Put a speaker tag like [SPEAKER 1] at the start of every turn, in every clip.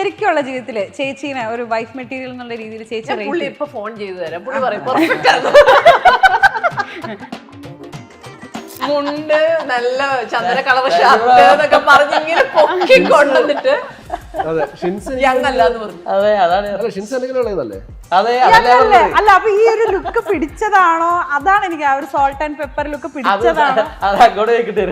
[SPEAKER 1] ശരിക്കുള്ള ജീവിതത്തിൽ ചേച്ചീനെ ഒരു വൈഫ് മെറ്റീരിയൽ എന്നുള്ള രീതിയിൽ ചേച്ചി
[SPEAKER 2] പുള്ളി ഇപ്പൊ ഫോൺ ചെയ്തു തരാം പുള്ളി പറയും പെർഫെക്റ്റ് ആണ് മുണ്ട് നല്ല ചന്ദ്രകളവ ഷർട്ട് എന്നൊക്കെ പറഞ്ഞ് ഇങ്ങനെ പൊക്കി കൊണ്ടുവന്നിട്ട്
[SPEAKER 3] അതെ ഷിൻസ്
[SPEAKER 4] അതെ അതാണ്
[SPEAKER 3] ഷിൻസ് ഉള്ളതല്ലേ
[SPEAKER 4] അതെ
[SPEAKER 1] അല്ല. അപ്പൊ ഈ ഒരു ലുക്ക് പിടിച്ചതാണോ? അതാണ് എനിക്ക് ആ ഒരു സോൾട്ട് ആൻഡ് പെപ്പർ ലുക്ക് പിടിച്ചതാണ്?
[SPEAKER 4] അത് അങ്ങോട്ട് കേൾക്കിട്ട്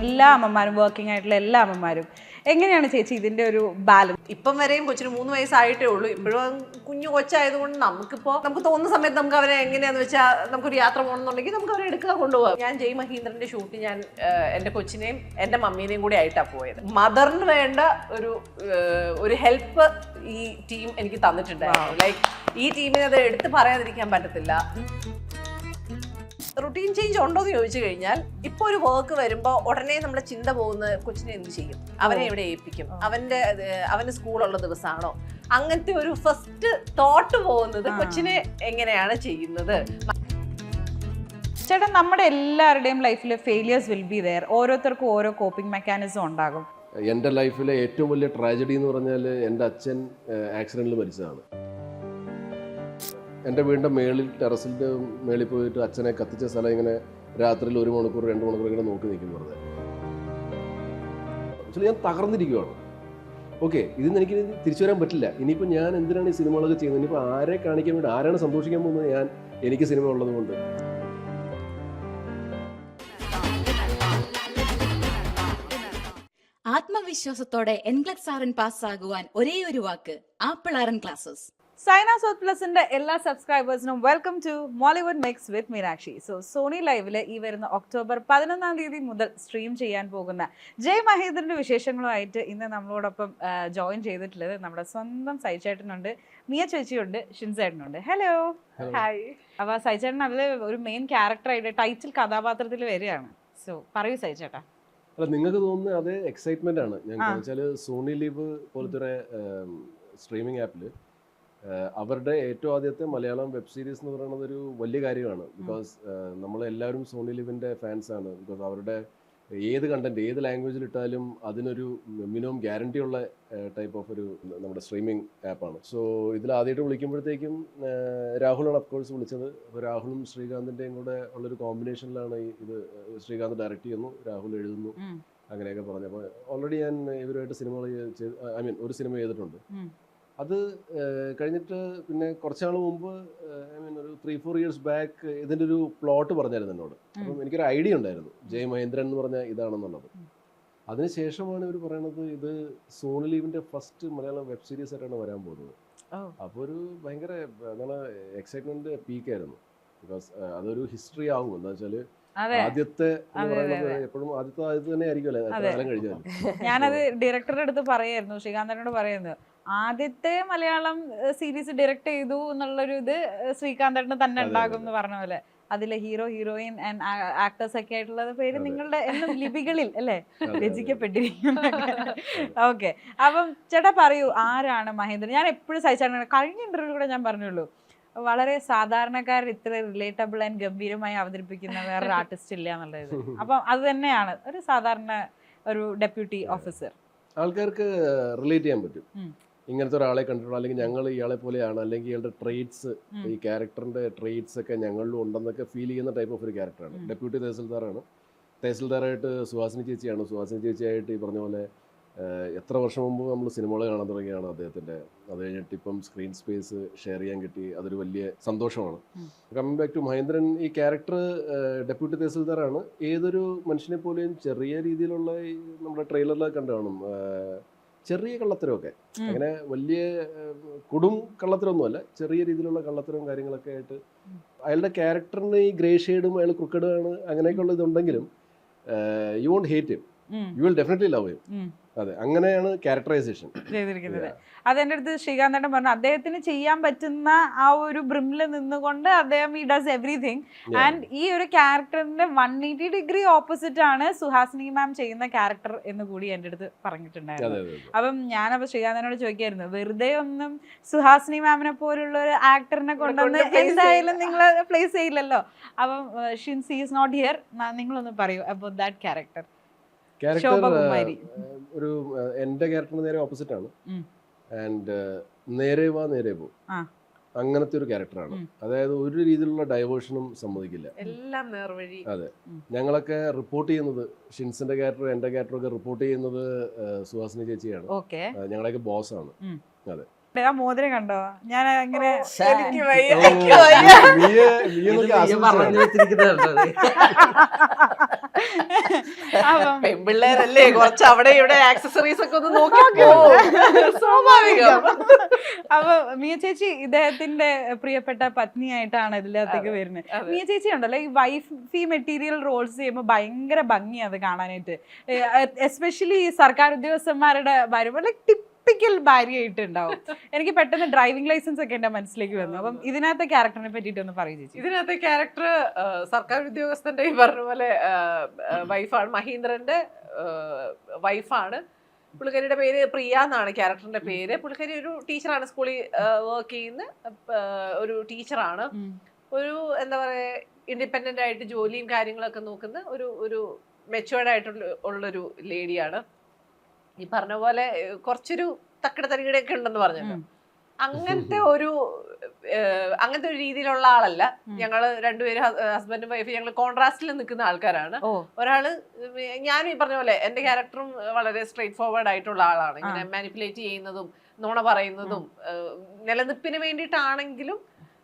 [SPEAKER 1] എല്ലാ അമ്മമാരും വർക്കിംഗ് ആയിട്ടുള്ള എല്ലാ അമ്മമാരും. എങ്ങനെയാണ് ചേച്ചി ഇതിന്റെ ഒരു ബാലൻസ്
[SPEAKER 2] ഇപ്പം വരെയും കൊച്ചിന് മൂന്ന് വയസ്സായിട്ടേ ഉള്ളൂ. ഇപ്പോഴും കുഞ്ഞു കൊച്ചായതുകൊണ്ട് നമുക്കിപ്പോ നമുക്ക് തോന്നുന്ന സമയത്ത് നമുക്ക് അവരെ എങ്ങനെയാന്ന് വെച്ചാൽ നമുക്കൊരു യാത്ര പോകണമെന്നുണ്ടെങ്കിൽ നമുക്ക് അവരെ എടുക്കുക കൊണ്ടുപോകാം. ഞാൻ ജയ് മഹീന്ദ്രന്റെ ഷൂട്ട് ഞാൻ എന്റെ എന്റെ കൊച്ചിനെയും എന്റെ മമ്മീനെയും കൂടി ആയിട്ടാ പോയത്. മദറിന് വേണ്ട ഒരു ഒരു ഹെൽപ്പ് ഈ ടീം എനിക്ക് തന്നിട്ടുണ്ടായിരുന്നു. ലൈക്ക് ഈ ടീമിനെ അത് എടുത്ത് പറയാതിരിക്കാൻ പറ്റത്തില്ല. റുട്ടീൻ ചേഞ്ച് ഉണ്ടോ എന്ന് ചോദിച്ചു കഴിഞ്ഞാൽ ഇപ്പോൾ ഒരു വർക്ക് വരുമ്പോൾ ഉടനെ നമ്മുടെ ചിന്ത പോകുന്നത് കൊച്ചിനെ എന്ത് ചെയ്യും? അവനെ എവിടെ ഏൽപ്പിക്കും? അവന്റെ അത് അവന് സ്കൂളുള്ള ദിവസമാണോ അങ്ങനത്തെ ഒരു ഫസ്റ്റ് തോട്ട് പോകുന്നത് കൊച്ചിനെ എങ്ങനെയാണ് ചെയ്യുന്നത്?
[SPEAKER 1] ചേട്ടാ നമ്മുടെ എല്ലാവരുടെയും ലൈഫിൽ ഫെയിലിയേഴ്സ് വിൽ ബി ദയർ ഓരോരുത്തർക്കും ഓരോ കോപ്പിംഗ് മെക്കാനിസം ഉണ്ടാകും.
[SPEAKER 3] എന്റെ ലൈഫിലെ ഏറ്റവും വലിയ ട്രാജഡി എന്ന് പറഞ്ഞാൽ എന്റെ അച്ഛൻ ആക്സിഡന്റിൽ മരിച്ചതാണ്. എന്റെ വീടിന്റെ മേളിൽ ടെറസിന്റെ മേളിൽ പോയിട്ട് അച്ഛനെ കത്തിച്ച സ്ഥലം ഇങ്ങനെ രാത്രിയിൽ ഒരു മണിക്കൂർ രണ്ട് മണിക്കൂർ ഇങ്ങനെ നോക്കി നിൽക്കും വെറുതെ. ആക്ച്വലി ഞാൻ തകർന്നിരിക്കുകയാണ് ഓക്കെ ഇതിന്ന് എനിക്ക് തിരിച്ചു വരാൻ പറ്റില്ല. ഇനിയിപ്പോൾ ഞാൻ എന്തിനാണ് ഈ സിനിമകളൊക്കെ ചെയ്യുന്നത്? ഇനിയിപ്പോൾ ആരെ കാണിക്കാൻ വേണ്ടി ആരാണ് സന്തോഷിക്കാൻ പോകുന്നത് ഞാൻ എനിക്ക് സിനിമ ഉള്ളത് കൊണ്ട്
[SPEAKER 5] ആത്മവിശ്വാസത്തോടെ എൻഗ്ലക്സ് ആറിൻ പാസ്സാകുവാൻ ഒരേ ഒരു വാക്ക് ആപ്പിൾ ആറൻ ക്ലാസ്സസ്.
[SPEAKER 1] സൈന സോത്ത് പ്ലസിന്റെ എല്ലാ സബ്സ്ക്രൈബേഴ്സിനും welcome to Mollywood mix with Meenakshi so Sony ലൈവിൽ ഈ വരുന്ന ഒക്ടോബർ പതിനൊന്നാം തീയതി മുതൽ സ്ട്രീം ചെയ്യാൻ പോകുന്ന ജയ് മഹേന്ദ്രന്റെ വിശേഷങ്ങളുമായിട്ട് ഇന്ന് നമ്മളോടൊപ്പം ജോയിൻ ചെയ്തിട്ടുള്ളത് നമ്മുടെ സ്വന്തം സൈചേട്ടനുണ്ട് മിയ ചേച്ചിയുണ്ട് ഷിൻസേട്ടനുണ്ട്. ഹലോ ഹായ് അപ്പൊ സൈചേട്ടൻ അതിൽ ഒരു മെയിൻ ക്യാരക്ടറായിട്ട് ടൈറ്റിൽ കഥാപാത്രത്തിൽ വരികയാണ്. സോ പറയൂ സൈചേട്ടാ.
[SPEAKER 3] അല്ല നിങ്ങൾക്ക് തോന്നുന്ന അതേ എക്സൈറ്റ്മെന്റ് ആണ്. ഞാൻ വെച്ചാൽ സോണി ലീവ് പോലത്തെ ഒരു സ്ട്രീമിംഗ് ആപ്പിൽ അവരുടെ ഏറ്റവും ആദ്യത്തെ മലയാളം വെബ് സീരീസ് എന്ന് പറയുന്നത് ഒരു വലിയ കാര്യമാണ്. ബിക്കോസ് നമ്മളെല്ലാവരും സോണി ലിവിന്റെ ഫാൻസ് ആണ്. ബിക്കോസ് അവരുടെ ഏത് കണ്ടന്റ് ഏത് ലാംഗ്വേജിൽ ഇട്ടാലും അതിനൊരു മിനിമം ഗ്യാരണ്ടി ഉള്ള ടൈപ്പ് ഓഫ് ഒരു നമ്മുടെ സ്ട്രീമിംഗ് ആപ്പാണ് സോ ഇതിൽ ആദ്യമായിട്ട് വിളിക്കുമ്പോഴത്തേക്കും രാഹുലാണ് അഫ്കോഴ്സ് വിളിച്ചത്. അപ്പോൾ രാഹുലും ശ്രീകാന്തിന്റെയും കൂടെ ഉള്ളൊരു കോമ്പിനേഷനിലാണ് ഈ ഇത് ശ്രീകാന്ത് ഡയറക്റ്റ് ചെയ്യുന്നു രാഹുൽ എഴുതുന്നു അങ്ങനെയൊക്കെ പറഞ്ഞു. അപ്പോൾ ഓൾറെഡി ഞാൻ ഇവരുമായിട്ട് സിനിമകൾ ചെയ്ത് ഐ മീൻ ഒരു സിനിമ ചെയ്തിട്ടുണ്ട്. അത് കഴിഞ്ഞിട്ട് പിന്നെ കുറച്ച് നാൾ മുമ്പ് ഐ മീൻ ഒരു ത്രീ ഫോർ ഇയേഴ്സ് ബാക്ക് ഇതിന്റെ ഒരു പ്ലോട്ട് പറഞ്ഞായിരുന്നു എന്നോട്. അപ്പം എനിക്കൊരു ഐഡിയ ഉണ്ടായിരുന്നു. ജയ് മഹേന്ദ്രൻ എന്ന് പറഞ്ഞാൽ ഇതാണെന്നുള്ളത്. അതിനുശേഷമാണ് ഇവർ പറയണത് ഇത് സോണി ലീവിന്റെ ഫസ്റ്റ് മലയാളം വെബ് സീരീസ് ആയിട്ടാണ് വരാൻ പോകുന്നത്. അപ്പോൾ ഒരു ഭയങ്കര എന്താണ് എക്സൈറ്റ്മെന്റ് പീക്കായിരുന്നു ബിക്കോസ് അതൊരു ഹിസ്റ്ററി ആകും എന്താ വെച്ചാൽ ആദ്യത്തെ എപ്പോഴും ആദ്യത്തെ ആദ്യത്തെ തന്നെ ആയിരിക്കുമല്ലേ. കാലം കഴിഞ്ഞാൽ
[SPEAKER 1] ഞാനത് ഡയറക്ടറുടെ അടുത്ത് പറയായിരുന്നു. ശ്രീകാന്തനോട് പറയുന്നത്. ആദ്യത്തെ മലയാളം സീരീസ് ഡയറക്ട് ചെയ്തു എന്നുള്ളൊരു ഇത് ശ്രീകാന്തന് തന്നെ ഉണ്ടാകും എന്ന് പറഞ്ഞ പോലെ. അതിലെ ഹീറോ ഹീറോയിൻ ആൻഡ് ആക്ടേഴ്സ് ഒക്കെ ആയിട്ടുള്ള പേര് നിങ്ങളുടെ എന്നും ലിപികളിൽ അല്ലേ? രചിക്കപ്പെട്ടിരിക്കും. ഓക്കെ. അപ്പം ചേട്ടാ പറയൂ ആരാണ് മഹേന്ദ്രൻ? ഞാൻ എപ്പോഴും സഹിച്ചാണ്. കഴിഞ്ഞ ഇന്റർവ്യൂ കൂടെ ഞാൻ പറഞ്ഞുള്ളൂ. വളരെ സാധാരണക്കാരൻ ഇത്ര റിലേറ്റബിൾ ആൻഡ് ഗംഭീരമായി അവതരിപ്പിക്കുന്ന വേറൊരു ആർട്ടിസ്റ്റ് ഇല്ല എന്നുള്ളത്. അപ്പം അത് തന്നെയാണ് ഒരു സാധാരണ ഒരു ഡെപ്യൂട്ടി ഓഫീസർ
[SPEAKER 3] ആൾക്കാർക്ക് റിലേറ്റ് ചെയ്യാൻ പറ്റും. ഇങ്ങനത്തെ ഒരാളെ കണ്ടിട്ടുള്ള അല്ലെങ്കിൽ ഞങ്ങൾ ഇയാളെ പോലെയാണ് അല്ലെങ്കിൽ ഇയാളുടെ ട്രേറ്റ്സ് ഈ ക്യാരക്ടറിന്റെ ട്രേറ്റ്സ് ഒക്കെ ഞങ്ങളിലും ഉണ്ടെന്നൊക്കെ ഫീൽ ചെയ്യുന്ന ടൈപ്പ് ഓഫ് ഒരു ക്യാരക്ടറാണ്. ഡെപ്യൂട്ടി തഹസിൽദാറാണ്. തഹസിൽദാറായിട്ട് സുഹാസിനി ചേച്ചിയാണ്. സുഹാസിനി ചേച്ചിയായിട്ട് ഈ പറഞ്ഞ പോലെ എത്ര വർഷം മുമ്പ് നമ്മൾ സിനിമകൾ കാണാൻ തുടങ്ങിയാണ് അദ്ദേഹത്തിന്റെ. അത് കഴിഞ്ഞിട്ട് ഇപ്പം സ്ക്രീൻ സ്പേസ് ഷെയർ ചെയ്യാൻ കിട്ടി. അതൊരു വലിയ സന്തോഷമാണ്. കമ്മിങ് ബാക്ക് ടു മഹേന്ദ്രൻ ഈ ക്യാരക്ടർ ഡെപ്യൂട്ടി തഹസിൽദാറാണ്. ഏതൊരു മനുഷ്യനെ പോലെയും ചെറിയ രീതിയിലുള്ള നമ്മുടെ ട്രെയിലറിലൊക്കെ കണ്ടു കാണും. ചെറിയ കള്ളത്തരമൊക്കെ. അങ്ങനെ വലിയ കൊടും കള്ളത്തരമൊന്നുമല്ല ചെറിയ രീതിയിലുള്ള കള്ളത്തരവും കാര്യങ്ങളൊക്കെ ആയിട്ട് അയാളുടെ ക്യാരക്ടറിന് ഈ ഗ്രേ ഷെയ്ഡും അയാൾ ക്രിക്കറ്റ് ആണ് അങ്ങനെയൊക്കെയുള്ള ഇതുണ്ടെങ്കിലും you won't hate him you will definitely love him അതെ അങ്ങനെയാണ് ക്യാരക്ടറൈസേഷൻ
[SPEAKER 1] ചെയ്തിരിക്കുന്നത്. അതെന്റെ അടുത്ത് ശ്രീകാന്തേട്ടൻ പറഞ്ഞു അദ്ദേഹത്തിന് ചെയ്യാൻ പറ്റുന്ന ആ ഒരു ബ്രിമിൽ നിന്നുകൊണ്ട് അദ്ദേഹം ഈ ഡസ് എവറിഥിങ് ആൻഡ് ഈ ഒരു ക്യാരക്ടറിന്റെ വൺ എയ്റ്റി ഡിഗ്രി ഓപ്പോസിറ്റ് ആണ് സുഹാസിനി മാം ചെയ്യുന്ന ക്യാരക്ടർ എന്ന് കൂടി എന്റെ അടുത്ത് പറഞ്ഞിട്ടുണ്ടായിരുന്നു. അപ്പം ഞാനപ്പോ ശ്രീകാന്തനോട് ചോദിക്കായിരുന്നു വെറുതെ ഒന്നും സുഹാസിനി മാമിനെ പോലുള്ള ഒരു ആക്ടറിനെ കൊണ്ടുവന്ന് എന്തായാലും നിങ്ങൾ പ്ലേസ് ചെയ്യില്ലല്ലോ. അപ്പം ഷിൻസ് ഈസ് നോട്ട് ഹിയർ നിങ്ങളൊന്ന് പറയൂ about that character
[SPEAKER 3] character
[SPEAKER 1] Shobhakumari.
[SPEAKER 3] ഒരു എന്റെ എന്റെ ക്യാരക്ടറിന് നേരെ ഓപ്പോസിറ്റ് ആണ്. ആൻഡ് നേരെ വാ നേരെ പോ.
[SPEAKER 1] ആ.
[SPEAKER 3] അങ്ങനത്തെ ഒരു ക്യാരക്ടറാണ് അതായത് ഒരു രീതിയിലുള്ള ഡൈവേർഷനും സമ്മതിക്കില്ല.
[SPEAKER 2] എല്ലാം നേർവഴി.
[SPEAKER 3] ഞങ്ങളൊക്കെ റിപ്പോർട്ട് ചെയ്യുന്നത് ഷിൻസിന്റെ ക്യാരക്ടർ എന്റെ ക്യാരക്ടർ ഒക്കെ റിപ്പോർട്ട് ചെയ്യുന്നത് സുഹാസിനി ചേച്ചിയാണ്. ഞങ്ങളൊക്കെ ബോസ് ആണ്.
[SPEAKER 1] അതെ. മോതിരം കണ്ടോ? ഞാൻ അങ്ങനെ
[SPEAKER 2] പെൺപിള്ളേരല്ലേ കുറച്ച് അവിടെ ഇവിടെ ആക്സസറീസ് ഒക്കെ ഒന്ന് നോക്കി സ്വാഭാവികം.
[SPEAKER 1] അപ്പൊ മിയ ചേച്ചി ഇദ്ദേഹത്തിന്റെ പ്രിയപ്പെട്ട പത്നിയായിട്ടാണ് ഇതിലകത്തേക്ക് വരുന്നത്. മിയ ചേച്ചി ഉണ്ടല്ലോ ഈ വൈഫ് മെറ്റീരിയൽ റോൾസ് ചെയ്യുമ്പോൾ ഭയങ്കര ഭംഗിയാണ് അത് കാണാനായിട്ട്. എസ്പെഷ്യലി സർക്കാർ ഉദ്യോഗസ്ഥന്മാരുടെ വരുമ്പോൾ ലൈക് ടിപ്പിക്കൽ ഭാര്യയായിട്ടുണ്ടാവും. എനിക്ക് പെട്ടെന്ന് ഡ്രൈവിംഗ് ലൈസൻസ് ഒക്കെ എന്റെ മനസ്സിലേക്ക് വന്നു. അപ്പം ഇതിനകത്തെ ക്യാരക്ടറിനെ പറ്റിയിട്ട് ഒന്ന് പറയും ചേച്ചി.
[SPEAKER 2] ഇതിനകത്തെ ക്യാരക്ടർ സർക്കാർ ഉദ്യോഗസ്ഥന്റെ ഈ പറഞ്ഞ പോലെ വൈഫാണ് മഹീന്ദ്രന്റെ വൈഫാണ് പുള്ളിക്കാരിയുടെ പേര് പ്രിയ എന്നാണ് ക്യാരക്ടറിന്റെ പേര്. പുള്ളിക്കാരി ഒരു ടീച്ചറാണ് സ്കൂളിൽ വർക്ക് ചെയ്യുന്ന ഒരു ടീച്ചറാണ്. ഒരു എന്താ പറയാ ഇൻഡിപെൻഡന്റ് ആയിട്ട് ജോലിയും കാര്യങ്ങളൊക്കെ നോക്കുന്ന ഒരു ഒരു മെച്ചുവേർഡ് ആയിട്ടുള്ള ഉള്ളൊരു ലേഡിയാണ് ഈ പറഞ്ഞ പോലെ കുറച്ചൊരു തക്കട തരികടയൊക്കെ ഉണ്ടെന്ന് പറഞ്ഞല്ലോ. അങ്ങനത്തെ ഒരു അങ്ങനത്തെ ഒരു രീതിയിലുള്ള ആളല്ല. ഞങ്ങൾ രണ്ടുപേരും ഹസ്ബൻഡും വൈഫ് ഞങ്ങൾ കോൺട്രാസ്റ്റിൽ നിൽക്കുന്ന ആൾക്കാരാണ്. ഒരാൾ ഞാനും ഈ പറഞ്ഞ പോലെ എന്റെ ക്യാരക്ടറും വളരെ സ്ട്രേറ്റ് ഫോർവേഡ് ആയിട്ടുള്ള ആളാണ്. ഇങ്ങനെ മാനിപ്പുലേറ്റ് ചെയ്യുന്നതും നുണ പറയുന്നതും നിലനിൽപ്പിന് വേണ്ടിയിട്ടാണെങ്കിലും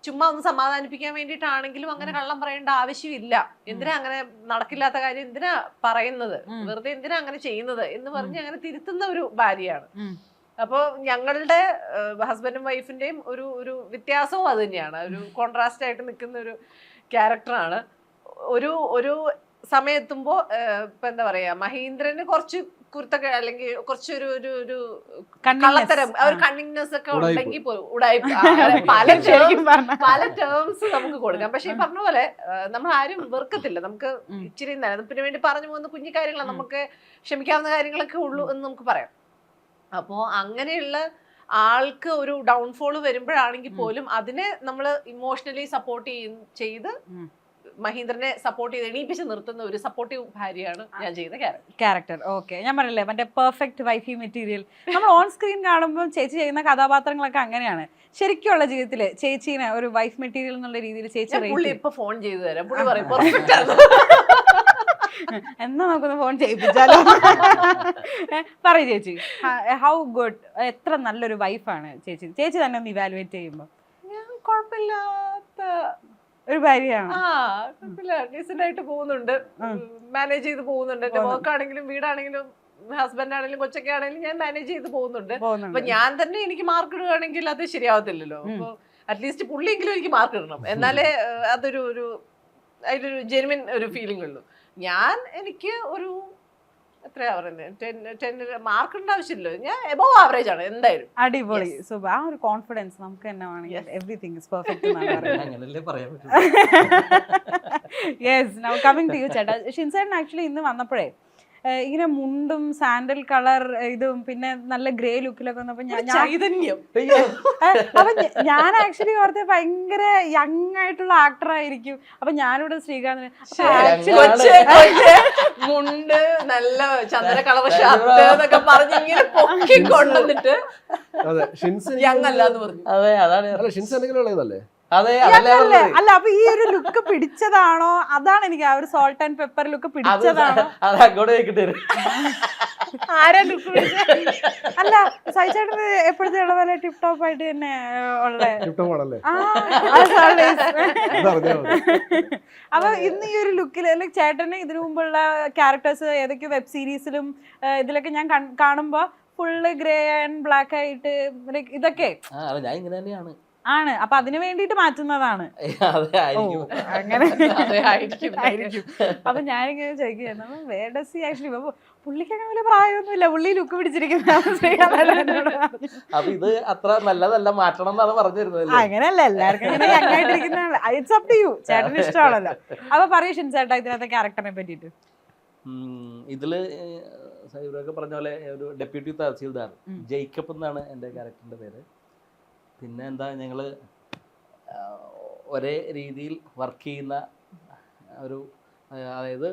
[SPEAKER 2] ചുമ്മാ ഒന്ന് സമാധാനിപ്പിക്കാൻ വേണ്ടിയിട്ടാണെങ്കിലും അങ്ങനെ കള്ളം പറയേണ്ട ആവശ്യമില്ല. എന്തിനാ അങ്ങനെ നടക്കില്ലാത്ത കാര്യം? എന്തിനാ പറയുന്നത്? വെറുതെ എന്തിനാ അങ്ങനെ ചെയ്യുന്നത് എന്ന് പറഞ്ഞ് അങ്ങനെ തിരുത്തുന്ന ഒരു ഭാര്യയാണ്. അപ്പോൾ ഞങ്ങളുടെ ഹസ്ബൻഡും വൈഫിന്റെയും ഒരു ഒരു വ്യത്യാസവും അത് തന്നെയാണ്. ഒരു കോൺട്രാസ്റ്റ് ആയിട്ട് നിൽക്കുന്ന ഒരു ക്യാരക്ടറാണ്. ഒരു ഒരു സമയത്തുമ്പോ ഇപ്പൊ എന്താ പറയാ മഹീന്ദ്രന് കുറച്ച് കുരുത്തൊക്കെ അല്ലെങ്കിൽ കുറച്ചൊരു ഒരു ഒരു കള്ളത്തരം ആ ഒരു. കണ്ണിങ്നെസ് ഒക്കെ ഉണ്ടെങ്കിൽ പോലും ഉടായ്പ. പല പല ടേംസ് നമുക്ക് കൊടുക്കാം. പക്ഷെ ഈ പറഞ്ഞ പോലെ നമ്മൾ ആരും വെറുക്കത്തില്ല. നമുക്ക്. ഇച്ചിരി നിലനിൽപ്പിന് വേണ്ടി പറഞ്ഞു പോകുന്ന കുഞ്ഞു കാര്യങ്ങളാണ് നമുക്ക് ക്ഷമിക്കാവുന്ന കാര്യങ്ങളൊക്കെ ഉള്ളൂ എന്ന് നമുക്ക് പറയാം. അപ്പോ അങ്ങനെയുള്ള ആൾക്ക് ഒരു ഡൗൺഫോൾ വരുമ്പോഴാണെങ്കിൽ പോലും അതിനെ നമ്മൾ ഇമോഷണലി സപ്പോർട്ട് ചെയ്ത്. മഹീന്ദ്രനെ സപ്പോർട്ട് ചെയ്ത് എണീപ്പിച്ച് നിർത്തുന്ന ഒരു സപ്പോർട്ടീവ് ഭാര്യയാണ് ഞാൻ ചെയ്യുന്ന ക്യാരക്ടർ
[SPEAKER 1] ക്യാരക്ടർ ഓക്കെ ഞാൻ പറഞ്ഞില്ലേ മറ്റേ പെർഫെക്റ്റ് വൈഫി മെറ്റീരിയൽ നമ്മൾ ഓൺ സ്ക്രീൻ കാണുമ്പോൾ ചേച്ചി ചെയ്യുന്ന കഥാപാത്രങ്ങളൊക്കെ അങ്ങനെയാണ്. ശരിക്കുള്ള ജീവിതത്തിൽ ചേച്ചീനെ ഒരു വൈഫ് മെറ്റീരിയൽ എന്നുള്ള രീതിയിൽ ചേച്ചി
[SPEAKER 2] പുള്ളി. ഇപ്പൊ ഫോൺ ചെയ്തു തരാം. പുള്ളി പറയും പെർഫെക്റ്റ് ആണ്.
[SPEAKER 1] എന്നാ നമുക്കൊന്ന് ഫോൺ ചെയ്യിപ്പിച്ചാലോ? പറയൂ ചേച്ചി. ഹൗ ഗുഡ് എത്ര നല്ലൊരു വൈഫാണ് ചേച്ചി? ചേച്ചി തന്നെ ഒന്ന് ഇവാലുവേറ്റ് ചെയ്യുമ്പോൾ
[SPEAKER 2] ഞാൻ കുഴപ്പമില്ലാത്ത
[SPEAKER 1] ഒരു ഭാര്യയാണ്?
[SPEAKER 2] ആ കുഴപ്പമില്ല. ഡീസെന്റ് ആയിട്ട് പോകുന്നുണ്ട് മാനേജ് ചെയ്ത് പോകുന്നുണ്ട്. എന്റെ
[SPEAKER 1] വർക്കാണെങ്കിലും
[SPEAKER 2] വർക്ക് ആണെങ്കിലും വീടാണെങ്കിലും ഹസ്ബൻഡ് ആണെങ്കിലും കൊച്ചൊക്കെ ആണെങ്കിലും ഞാൻ മാനേജ് ചെയ്ത് പോകുന്നുണ്ട്. അപ്പൊ ഞാൻ തന്നെ എനിക്ക് മാർക്ക് ഇടുകയാണെങ്കിൽ അത് ശരിയാവത്തില്ലല്ലോ. അപ്പൊ അറ്റ്ലീസ്റ്റ് പുള്ളിയെങ്കിലും എനിക്ക് മാർക്ക് ഇടണം. എന്നാലേ അതൊരു ഒരു അതിലൊരു ജെനുവിൻ ഒരു ഫീലിംഗ് ഉള്ളൂ. ഞാൻ എനിക്ക് ഒരു എത്രയാ പറയുന്നത് ടെൻ ടെൻ മാർക്ക് ഇടേണ്ട ആവശ്യമില്ലല്ലോ. ഞാൻ എബോവ് ആവറേജ് ആണ് എന്തായാലും.
[SPEAKER 1] അടിപൊളി. സൂപ്പർ. ആ ഒരു കോൺഫിഡൻസ് നമുക്ക് തന്നെ വേണമെങ്കിൽ everything is perfect yes now coming to you ചേട്ടാ. ഷിൻസേട്ടൻ ആക്ച്വലി ഇന്ന് വന്നപ്പോഴേ ഇങ്ങനെ മുണ്ടും സാൻഡൽ കളർ ഇതും പിന്നെ നല്ല ഗ്രേ ലുക്കിലൊക്കെ വന്നപ്പോ അപ്പൊ ഞാൻ ആക്ച്വലി ഓർത്ത് ഭയങ്കര യങ് ആയിട്ടുള്ള ആക്ടർ ആയിരിക്കും അപ്പൊ ഞാനിവിടെ
[SPEAKER 2] ശ്രീകാന്തിന് മുണ്ട് നല്ല ചന്ദ്ര കളർ ഷർട്ട് എന്നൊക്കെ പറഞ്ഞ് ഇങ്ങനെ പൊക്കി കൊണ്ടുവന്നിട്ട്
[SPEAKER 3] അതെ ഷിൻസ്
[SPEAKER 2] യങ് അല്ലാന്ന് പറഞ്ഞു.
[SPEAKER 4] അതെ അതാണ്
[SPEAKER 3] ഷിൻസ് എന്തെങ്കിലും ഉള്ളതല്ലേ?
[SPEAKER 4] അതെ
[SPEAKER 1] അല്ല അല്ല അപ്പൊ ഈ ഒരു ലുക്ക് പിടിച്ചതാണോ? അതാണ് എനിക്ക് ആ ഒരു സോൾട്ട് ആൻഡ് പെപ്പർ ലുക്ക് പിടിച്ചതാണോ?
[SPEAKER 2] ആരാ ലുക്ക്
[SPEAKER 1] അല്ല സഹിച്ചേട്ടന് എപ്പോഴത്തെ ഉള്ള പോലെ ടിപ് ടോപ്പ് ആയിട്ട് തന്നെ ഉള്ളേ. അപ്പൊ ഇന്ന് ഈ ഒരു ലുക്കിൽ അല്ലെങ്കിൽ ചേട്ടന് ഇതിനു മുമ്പുള്ള ക്യാരക്ടേഴ്സ് ഏതൊക്കെ വെബ് സീരീസിലും ഇതിലൊക്കെ ഞാൻ കാണുമ്പോ ഫുള്ള് ഗ്രേ ആൻഡ് ബ്ലാക്ക് ആയിട്ട് ഇതൊക്കെ?
[SPEAKER 4] ആ ഞാൻ ഇങ്ങനെ തന്നെയാണ്.
[SPEAKER 1] ആണ്. അപ്പൊ അതിനു വേണ്ടിയിട്ട് മാറ്റുന്നതാണ്.
[SPEAKER 4] അതെ ആയിരിക്കും.
[SPEAKER 1] അങ്ങനെ
[SPEAKER 2] അതെ, ആയിരിക്കും.
[SPEAKER 1] ആയിരിക്കും. അപ്പൊ ഞാനിങ്ങനെ ചോദിക്കുന്നു വേഡസി ആക്ച്വലി പുള്ളിക്ക് അങ്ങനെ വലിയ പ്രായമൊന്നുമില്ല. പുള്ളി ലുക്ക് പിടിച്ചിരിക്കുന്ന
[SPEAKER 4] അപ്പൊ ഇത് അത്ര നല്ലതല്ല മാറ്റണം എന്നാണ് പറഞ്ഞു തരുന്നത്
[SPEAKER 1] അങ്ങനെയല്ല എല്ലാവർക്കും ഇറ്റ്സ് അപ് ടു യു ചേട്ടന് ഇഷ്ടമാണല്ലോ. അപ്പൊ പറയൂ ഷിൻചേട്ടാ ഇതിനകത്തെ ക്യാരക്ടറിനെ പറ്റിയിട്ട്.
[SPEAKER 4] ഇതിൽ സൈബറൊക്കെ പറഞ്ഞ പോലെ ഒരു ഡെപ്യൂട്ടി തഹസീൽദാർ. ജേക്കബ് എന്നാണ് എന്റെ ക്യാരക്ടറിന്റെ പേര്. പിന്നെ എന്താ ഞങ്ങൾ ഒരേ രീതിയിൽ വർക്ക് ചെയ്യുന്ന ഒരു അതായത്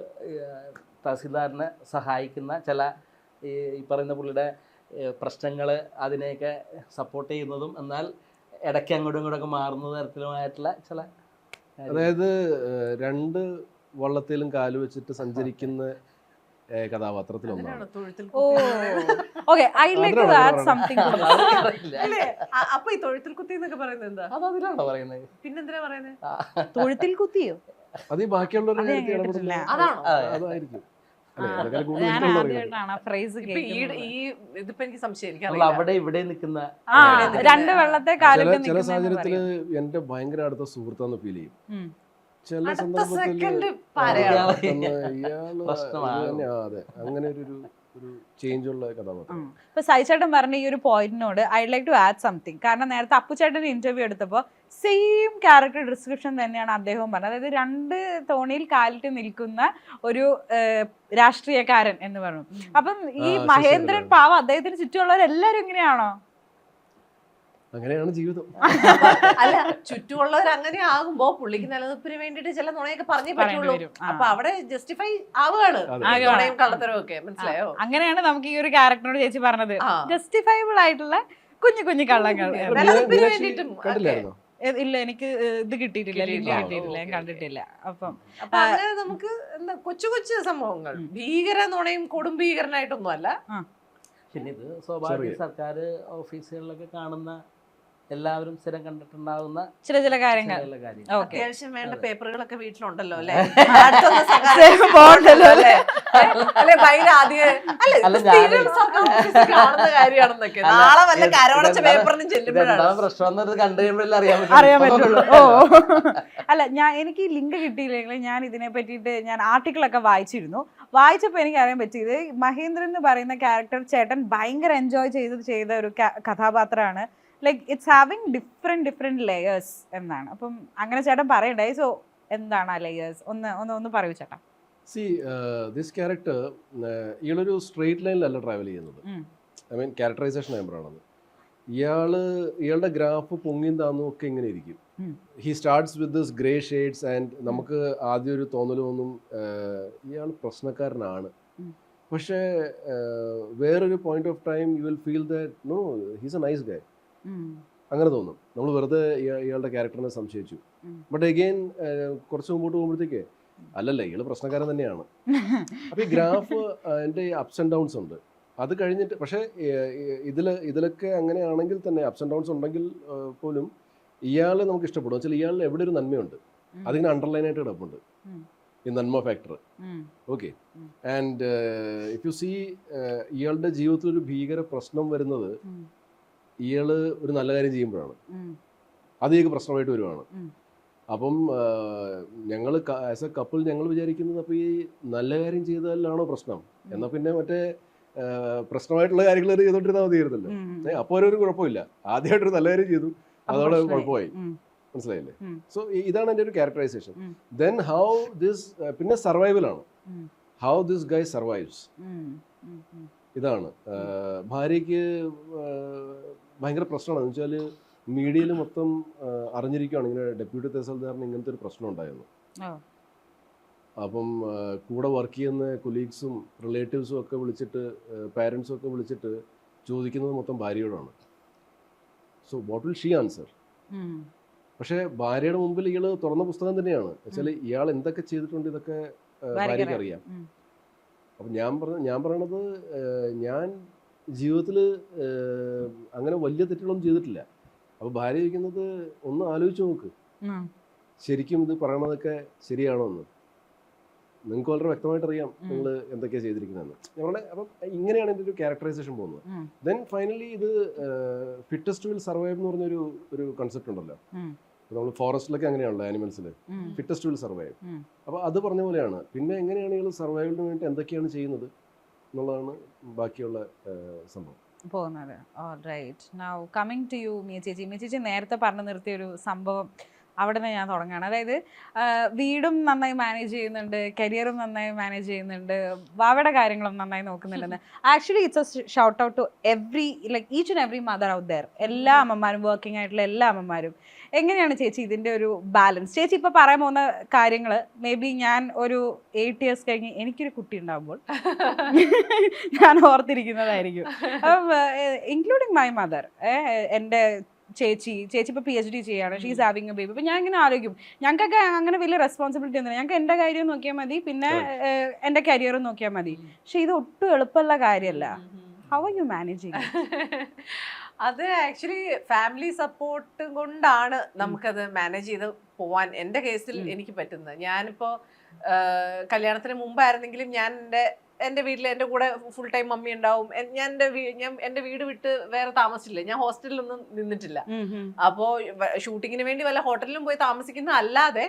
[SPEAKER 4] തഹസിൽദാറിനെ സഹായിക്കുന്ന ചില ഈ പറയുന്ന പുള്ളിയുടെ പ്രശ്നങ്ങൾ അതിനെയൊക്കെ സപ്പോർട്ട് ചെയ്യുന്നതും എന്നാൽ ഇടയ്ക്ക് അങ്ങോട്ടും ഇങ്ങോട്ടൊക്കെ മാറുന്ന തരത്തിലുമായിട്ടുള്ള ചില
[SPEAKER 3] അതായത് രണ്ട് വള്ളത്തിലും കാലുവെച്ചിട്ട് സഞ്ചരിക്കുന്ന കഥാപാത്രത്തിലൊന്നാണ്
[SPEAKER 1] ഓക്കെ ഐ ലൈക്ക് ടു
[SPEAKER 3] അതിനാണോ
[SPEAKER 1] ആഡ്
[SPEAKER 3] പറയുന്നത്?
[SPEAKER 1] സംതിങ്
[SPEAKER 4] അത് അറിയില്ല.
[SPEAKER 2] അല്ലേ? അ- അപ്പൊ ഈ തൊഴുത്തിൽ കുത്തി എന്നൊക്കെ പറയുന്നത് എന്താ?
[SPEAKER 4] അത് അതിലാണോ പറയുന്നത്?
[SPEAKER 2] പിന്നെന്തിനാ പറയുന്നത്?
[SPEAKER 4] ആ,
[SPEAKER 1] തൊഴുത്തിൽ കുത്തിയോ?
[SPEAKER 3] അത് ഈ ബാക്കിയുള്ളവരുടെ
[SPEAKER 2] അതാണോ.
[SPEAKER 3] അതായിരിക്കും.
[SPEAKER 4] അവിടെ ഇവിടെ നിൽക്കുന്ന
[SPEAKER 1] രണ്ട് വെള്ളത്തെ
[SPEAKER 3] ചില
[SPEAKER 1] സാഹചര്യത്തിൽ
[SPEAKER 3] എന്റെ ഭയങ്കര അടുത്ത സുഹൃത്താന്ന് ഫീൽ ചെയ്യും. ചില തന്നെയാ, അതെ അങ്ങനെ ഒരു ഒരു- ചേഞ്ച് ഉള്ള കഥാപാത്രം.
[SPEAKER 1] ഇപ്പൊ സൈചേട്ടൻ പറഞ്ഞ ഈ ഒരു പോയിന്റിനോട് I like to add something കാരണം നേരത്തെ അപ്പുചേട്ടൻ ഇന്റർവ്യൂ എടുത്തപ്പോൾ സെയിം ക്യാരക്ടർ ഡിസ്ക്രിപ്ഷൻ തന്നെയാണ് അദ്ദേഹവും പറഞ്ഞത്. അതായത് രണ്ട് തോണിയിൽ കാലിട്ട് നിൽക്കുന്ന ഒരു രാഷ്ട്രീയക്കാരൻ എന്ന് പറഞ്ഞു. അപ്പം ഈ മഹേന്ദ്രൻ
[SPEAKER 3] പാവ
[SPEAKER 1] പാവം അദ്ദേഹത്തിന് ചുറ്റുമുള്ളവരെല്ലാരും ഇങ്ങനെയാണോ?
[SPEAKER 3] അങ്ങനെയാണ് ജീവിതം.
[SPEAKER 2] അല്ല ചുറ്റുമുള്ളവർ അങ്ങനെ ആകുമ്പോ പുള്ളിക്ക് നിലനിൽപ്പിന് വേണ്ടിട്ട് ചില നുണയൊക്കെ പറഞ്ഞേ പറ്റുള്ളൂ.
[SPEAKER 1] വരും.
[SPEAKER 2] അപ്പൊ അവിടെ ജസ്റ്റിഫൈ ആവുകയാണ്. നുണയും കള്ളത്തരവും ഒക്കെ മനസ്സിലായോ?
[SPEAKER 1] അങ്ങനെയാണ് നമുക്ക് ഈ ഒരു ക്യാരക്ടറോട് ചേച്ചി പറഞ്ഞത്. ജസ്റ്റിഫൈബിൾ ആയിട്ടുള്ള കുഞ്ഞു കുഞ്ഞു കള്ളങ്ങൾ.
[SPEAKER 2] നിലനിൽപ്പിന് വേണ്ടിയിട്ടും
[SPEAKER 1] ഇല്ല എനിക്ക് ഇത് കിട്ടിയിട്ടില്ല.
[SPEAKER 2] കിട്ടിയിട്ടില്ല.
[SPEAKER 1] കിട്ടിയിട്ടില്ല. ഞാൻ കണ്ടിട്ടില്ല. അപ്പം
[SPEAKER 2] അപ്പൊ അങ്ങനെ നമുക്ക് എന്താ കൊച്ചു കൊച്ചു സംഭവങ്ങൾ. ഭീകര നുണയും കൊടും ഭീകരനായിട്ടൊന്നും അല്ല
[SPEAKER 4] പിന്നെ ഇത് സ്വാഭാവിക സർക്കാർ ഓഫീസുകളിലൊക്കെ കാണുന്ന എല്ലാവരും സ്ഥിരം കണ്ടിട്ടുണ്ടാകുന്ന
[SPEAKER 1] ചില ചില കാര്യങ്ങൾ.
[SPEAKER 2] അത്യാവശ്യം വേണ്ട. പേപ്പറുകളൊക്കെ വീട്ടിലുണ്ടല്ലോ അല്ലെ?
[SPEAKER 1] പോകണ്ടല്ലോ അല്ലേ? ഞാൻ എനിക്ക് ഈ ലിങ്ക് കിട്ടിയില്ലെങ്കിൽ ഞാൻ ഇതിനെ പറ്റിയിട്ട് ഞാൻ ആർട്ടിക്കിളൊക്കെ വായിച്ചിരുന്നു. വായിച്ചപ്പോൾ എനിക്ക് അറിയാൻ പറ്റിയത് മഹേന്ദ്രൻ എന്ന് പറയുന്ന ക്യാരക്ടർ ചേട്ടൻ ഭയങ്കര എൻജോയ് ചെയ്ത് ചെയ്ത ഒരു കഥാപാത്രമാണ്. Like it's having different different layers എന്നാണ്. അപ്പം അങ്ങനെ ചേട്ടൻ പറയണ്ടായി. സോ എന്താണ് ആ ലെയേഴ്സ് ഒന്ന് ഒന്ന് ഒന്ന് പറയൂ ചേട്ടാ.
[SPEAKER 3] സി ദിസ് ക്യാരക്ടർ ഇയാളൊരു സ്ട്രെയിറ്റ് ലൈനിലല്ല ട്രാവൽ ചെയ്യുന്നത്. ഐ മീൻ ക്യാരക്ടറൈസേഷൻ നമ്പറാണത് ഇയാൾ ഇയാളുടെ ഗ്രാഫ് പൊങ്ങിയും താന്നും ഒക്കെ ഇങ്ങനെ ഇരിക്കും. He starts with this grey shades and നമുക്ക് ആദ്യം ഒരു തോന്നലൊന്നും ഇയാൾ പ്രശ്നക്കാരനാണ്. പക്ഷേ uh, വേറൊരു point of time you will feel that no he's a nice guy. അങ്ങനെ തോന്നും. നമ്മൾ വെറുതെ ഇയാളുടെ ക്യാരക്ടറിനെ സംശയിച്ചു. ബട്ട് അഗെയിൻ കുറച്ച് മുമ്പോട്ട് പോകുമ്പോഴത്തേക്ക് അല്ലല്ല ഇയാൾ പ്രശ്നക്കാരൻ തന്നെയാണ്. അപ്പൊ ഈ ഗ്രാഫ് അതിന്റെ അപ്സ് ആൻഡ് ഡൗൺസ് ഉണ്ട്. അത് കഴിഞ്ഞിട്ട് പക്ഷേ ഇതിൽ ഇതിലൊക്കെ അങ്ങനെയാണെങ്കിൽ തന്നെ അപ്സ് ആൻഡ് ഡൗൺസ് ഉണ്ടെങ്കിൽ പോലും ഇയാളെ നമുക്ക് ഇഷ്ടപ്പെടും. വെച്ചാൽ ഇയാളിൽ എവിടെ ഒരു നന്മയുണ്ട്. അതിങ്ങനെ അണ്ടർലൈൻ ആയിട്ട് കിടപ്പുണ്ട് ഈ നന്മ factor. Okay and if you see ഇയാളുടെ ജീവിതത്തിൽ ഒരു ഭീകര പ്രശ്നം വരുന്നത്. ഇയാൾ ഒരു നല്ല കാര്യം ചെയ്യുമ്പോഴാണ്. അത് ഇയാൾക്ക് പ്രശ്നമായിട്ട് വരുവാണ്. അപ്പം ഞങ്ങൾ ആസ് എ കപ്പിൾ ഞങ്ങൾ വിചാരിക്കുന്നത് അപ്പോൾ ഈ നല്ല കാര്യം ചെയ്താലാണോ പ്രശ്നം? എന്നാൽ പിന്നെ മറ്റേ പ്രശ്നമായിട്ടുള്ള കാര്യങ്ങൾ ചെയ്തോണ്ടിരുന്നാൽ മതിയായിരുന്നല്ലോ അപ്പോൾ ഒരു കുഴപ്പമില്ല. ആദ്യമായിട്ടൊരു നല്ല കാര്യം ചെയ്തു. അതോടെ. കുഴപ്പമായി. മനസ്സിലായില്ലേ? സോ ഇതാണ് എന്റെ ഒരു ക്യാരക്ടറൈസേഷൻ. ദെൻ ഹൗ ദിസ് പിന്നെ സർവൈവലാണ്. How this guy survives. ഇതാണ്. ഭാര്യയ്ക്ക് ഭയങ്കര പ്രശ്നമാണ്. എന്ന് വെച്ചാൽ മീഡിയയിൽ മൊത്തം അറിഞ്ഞിരിക്കുകയാണ് ഇങ്ങനെ ഡെപ്യൂട്ടി തഹസിൽദാറിന് ഇങ്ങനത്തെ ഒരു പ്രശ്നം ഉണ്ടായിരുന്നു. അപ്പം കൂടെ വർക്ക് ചെയ്യുന്ന കൊലീഗ്സും റിലേറ്റീവ്സും ഒക്കെ വിളിച്ചിട്ട് പാരൻസും ഒക്കെ വിളിച്ചിട്ട് ചോദിക്കുന്നത് മൊത്തം ഭാര്യയോടാണ്. So what will she answer പക്ഷേ ഭാര്യയുടെ മുമ്പിൽ ഇയാൾ തുറന്ന പുസ്തകം തന്നെയാണ്. വെച്ചാൽ ഇയാൾ എന്തൊക്കെ ചെയ്തിട്ടുണ്ട് ഇതൊക്കെ ഭാര്യയ്ക്ക് അറിയാം. അപ്പം ഞാൻ പറഞ്ഞ ഞാൻ പറയണത് ഞാൻ ജീവിതത്തിൽ അങ്ങനെ വലിയ തെറ്റുകളൊന്നും ചെയ്തിട്ടില്ല. അപ്പോൾ ഭാര്യ ചോദിക്കുന്നത് ഒന്ന് ആലോചിച്ച് നോക്ക്. ശരിക്കും ഇത് പറയണതൊക്കെ ശരിയാണോ എന്ന് നിങ്ങൾക്ക് വളരെ വ്യക്തമായിട്ട് അറിയാം. നിങ്ങൾ എന്തൊക്കെയാണ് ചെയ്തിരിക്കുന്നതെന്ന്. ഞങ്ങളുടെ അപ്പം ഇങ്ങനെയാണ് എന്റെ ഒരു ക്യാരക്ടറൈസേഷൻ പോകുന്നത്. ദെൻ ഫൈനലി ഇത് ഫിറ്റസ്റ്റ് വിൽ സർവൈവ് എന്ന് പറഞ്ഞൊരു ഒരു കൺസെപ്റ്റ് ഉണ്ടല്ലോ. നമ്മൾ ഫോറസ്റ്റിലൊക്കെ അങ്ങനെയാണല്ലോ ആനിമൽസിൽ. ഫിറ്റസ്റ്റ് വിൽ സർവൈവ്
[SPEAKER 1] അപ്പൊ
[SPEAKER 3] അപ്പോൾ അത് പറഞ്ഞ പോലെയാണ്. പിന്നെ എങ്ങനെയാണ് ഇയാൾ സർവൈവലിന് വേണ്ടി എന്തൊക്കെയാണ് ചെയ്യുന്നത്? എന്നുള്ളതാണ് ബാക്കിയുള്ള സംഭവം.
[SPEAKER 1] പോകുന്നത്. Right now coming to you Miya ചേച്ചി. മിയ ചേച്ചി നേരത്തെ പറഞ്ഞു നിർത്തിയ ഒരു സംഭവം അവിടെ നിന്ന് ഞാൻ തുടങ്ങുകയാണ്. അതായത് വീടും നന്നായി മാനേജ് ചെയ്യുന്നുണ്ട് കരിയറും നന്നായി മാനേജ് ചെയ്യുന്നുണ്ട് വാവയുടെ കാര്യങ്ങളും നന്നായി നോക്കുന്നുണ്ടെന്ന് actually it's a shout out to every like each and every mother out there എല്ലാ അമ്മമാരും വർക്കിംഗ് ആയിട്ടുള്ള എല്ലാ അമ്മമാരും. എങ്ങനെയാണ് ചേച്ചി ഇതിന്റെ ഒരു ബാലൻസ് ചേച്ചി ഇപ്പോൾ പറയാൻ പോകുന്ന കാര്യങ്ങൾ മേ ബി ഞാൻ ഒരു എയ്റ്റ് ഇയേഴ്സ് കഴിഞ്ഞ് എനിക്കൊരു കുട്ടി ഉണ്ടാകുമ്പോൾ ഞാൻ ഓർത്തിരിക്കുന്നതായിരിക്കും. അപ്പം ഇൻക്ലൂഡിങ് മൈ മദർ എന്റെ ചേച്ചി ചേച്ചി ഇപ്പോൾ പി എച്ച് ഡി ചെയ്യാണ് ഷീസ് ഹാവിങ് എ ബേബി അപ്പം ഞാൻ ഇങ്ങനെ ആലോചിക്കും. ഞങ്ങൾക്കൊക്കെ അങ്ങനെ വലിയ റെസ്പോൺസിബിലിറ്റി ഒന്നുമില്ല. ഞങ്ങൾക്ക് എന്റെ കാര്യം നോക്കിയാൽ മതി പിന്നെ എന്റെ കരിയറും നോക്കിയാൽ മതി. പക്ഷേ ഇത് ഒട്ടും എളുപ്പമുള്ള കാര്യമല്ല. ഹൗ ആർ യു മാനേജിങ്
[SPEAKER 2] അത് ആക്ച്വലി ഫാമിലി സപ്പോർട്ട് കൊണ്ടാണ് നമുക്കത് മാനേജ് ചെയ്ത് പോവാൻ എന്റെ കേസിൽ എനിക്ക് പറ്റുന്നത്. ഞാനിപ്പോൾ കല്യാണത്തിന് മുമ്പായിരുന്നെങ്കിലും ഞാൻ എന്റെ എന്റെ വീട്ടിൽ എന്റെ കൂടെ ഫുൾ ടൈം മമ്മി ഉണ്ടാവും. ഞാൻ എന്റെ ഞാൻ എന്റെ വീട് വിട്ട് വേറെ താമസിച്ചില്ല. ഞാൻ ഹോസ്റ്റലിലൊന്നും നിന്നിട്ടില്ല. അപ്പോൾ ഷൂട്ടിങ്ങിന് വേണ്ടി വല്ല ഹോട്ടലിലും പോയി താമസിക്കുന്ന അല്ലാതെ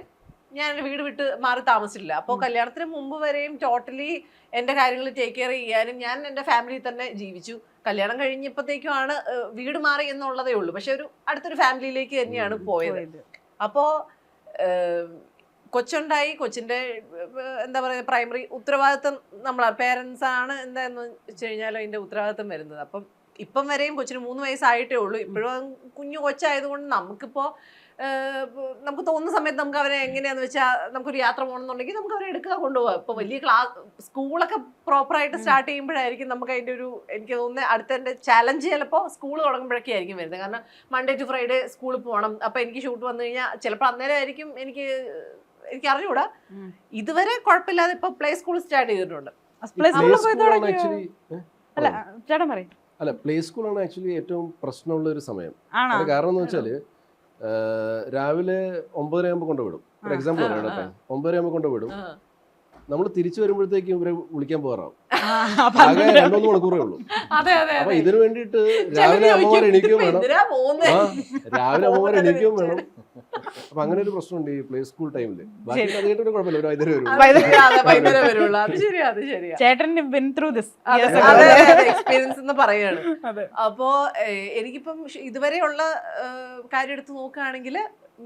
[SPEAKER 2] ഞാൻ എന്റെ വീട് വിട്ട് മാറി താമസിച്ചില്ല അപ്പോൾ കല്യാണത്തിന് മുമ്പ് വരെയും ടോട്ടലി എന്റെ കാര്യങ്ങൾ ടേക്ക് കെയർ ചെയ്യാനും ഞാൻ എന്റെ ഫാമിലിയിൽ തന്നെ ജീവിച്ചു. കല്യാണം കഴിഞ്ഞപ്പോഴത്തേക്കുമാണ് ആണ് വീട് മാറി എന്നുള്ളതേ ഉള്ളൂ. പക്ഷെ ഒരു അടുത്തൊരു ഫാമിലിയിലേക്ക് തന്നെയാണ് പോയത്. അപ്പോൾ കൊച്ചുണ്ടായി. കൊച്ചിന്റെ ഏഹ്, എന്താ പറയുക പ്രൈമറി ഉത്തരവാദിത്തം നമ്മൾ പേരൻസ് ആണ് എന്താന്ന് വെച്ച് കഴിഞ്ഞാൽ അതിന്റെ ഉത്തരവാദിത്തം വരുന്നത്. അപ്പം ഇപ്പം വരെയും കൊച്ചിന് മൂന്ന് വയസ്സായിട്ടേ ഉള്ളൂ. ഇപ്പോഴും കുഞ്ഞു കൊച്ചായതുകൊണ്ട് നമുക്കിപ്പോൾ നമുക്ക് തോന്നുന്ന സമയത്ത് നമുക്ക് അവരെ എങ്ങനെയാന്ന് വെച്ചാൽ നമുക്കൊരു യാത്ര പോകണമെന്നുണ്ടെങ്കിൽ നമുക്ക് അവരെ എടുക്കുക കൊണ്ടുപോകാം ഇപ്പോൾ വലിയ ക്ലാസ് സ്കൂളൊക്കെ പ്രോപ്പറായിട്ട് സ്റ്റാർട്ട് ചെയ്യുമ്പോഴായിരിക്കും നമുക്ക് അതിന്റെ ഒരു എനിക്ക് തോന്നുന്നത് അടുത്ത എന്റെ ചലഞ്ച് ചിലപ്പോൾ സ്കൂൾ തുടങ്ങുമ്പോഴൊക്കെ ആയിരിക്കും വരുന്നത്. കാരണം മൺഡേ ടു ഫ്രൈഡേ സ്കൂളിൽ പോകണം അപ്പോൾ എനിക്ക് ഷൂട്ട് വന്നു കഴിഞ്ഞാൽ ചിലപ്പോൾ അന്നേരം ആയിരിക്കും എനിക്ക് എനിക്ക് അറിഞ്ഞുകൂടാ ഇതുവരെ കുഴപ്പമില്ലാതെ ഇപ്പോൾ പ്ലേ സ്കൂൾ സ്റ്റാർട്ട് ചെയ്തിട്ടുണ്ട്.
[SPEAKER 1] അല്ല ചേട്ടൻ പറയും.
[SPEAKER 3] അല്ല പ്ലേ സ്കൂളാണ് ആക്ച്വലി ഏറ്റവും പ്രശ്നമുള്ള ഒരു സമയം കാരണം എന്ന് വെച്ചാൽ രാവിലെ ഒമ്പതരയാകുമ്പോൾ കൊണ്ടുവിടും. ഒരു എക്സാമ്പിൾ
[SPEAKER 2] പറയാം
[SPEAKER 3] പറയട്ടെ
[SPEAKER 2] ആ.
[SPEAKER 3] ഒമ്പതര കൊണ്ടുവിടും. നമ്മൾ തിരിച്ചു വരുമ്പോഴത്തേക്കും ഇവരെ വിളിക്കാൻ പോകാറാവും. ആകെ രണ്ടു മണിക്കൂറേ ഉള്ളൂ.
[SPEAKER 2] അതെ അതെ
[SPEAKER 3] അപ്പൊ ഇതിനു വേണ്ടിയിട്ട് രാവിലെ അമ്മമാർ
[SPEAKER 2] ചോദിക്കും,
[SPEAKER 3] വേണം.
[SPEAKER 2] എന്തിനാ പോകുന്നേ?"
[SPEAKER 3] രാവിലെ അമ്മമാർ
[SPEAKER 2] പോകുന്നത്
[SPEAKER 3] വേണം. അപ്പൊ അങ്ങനെ ഒരു പ്രശ്നമുണ്ട് ഈ പ്ലേ സ്കൂൾ ടൈമിൽ. ബാക്കി അത് കേട്ടൊരു കുഴപ്പമില്ല ഒരു വൈദ്യുതി വരും
[SPEAKER 2] അത് അതെ, വൈകുന്നേരം വരുള്ളൂ. അത് ശരിയാ അത് ശരിയാ.
[SPEAKER 1] ചേട്ടൻ ബിൻ ത്രൂ ദിസ്
[SPEAKER 2] അതെ അതെ എക്സ്പീരിയൻസ് എന്ന് പറയാണ് അപ്പോ എനിക്കിപ്പം ഇതുവരെയുള്ള കാര്യം എടുത്ത് നോക്കുകയാണെങ്കിൽ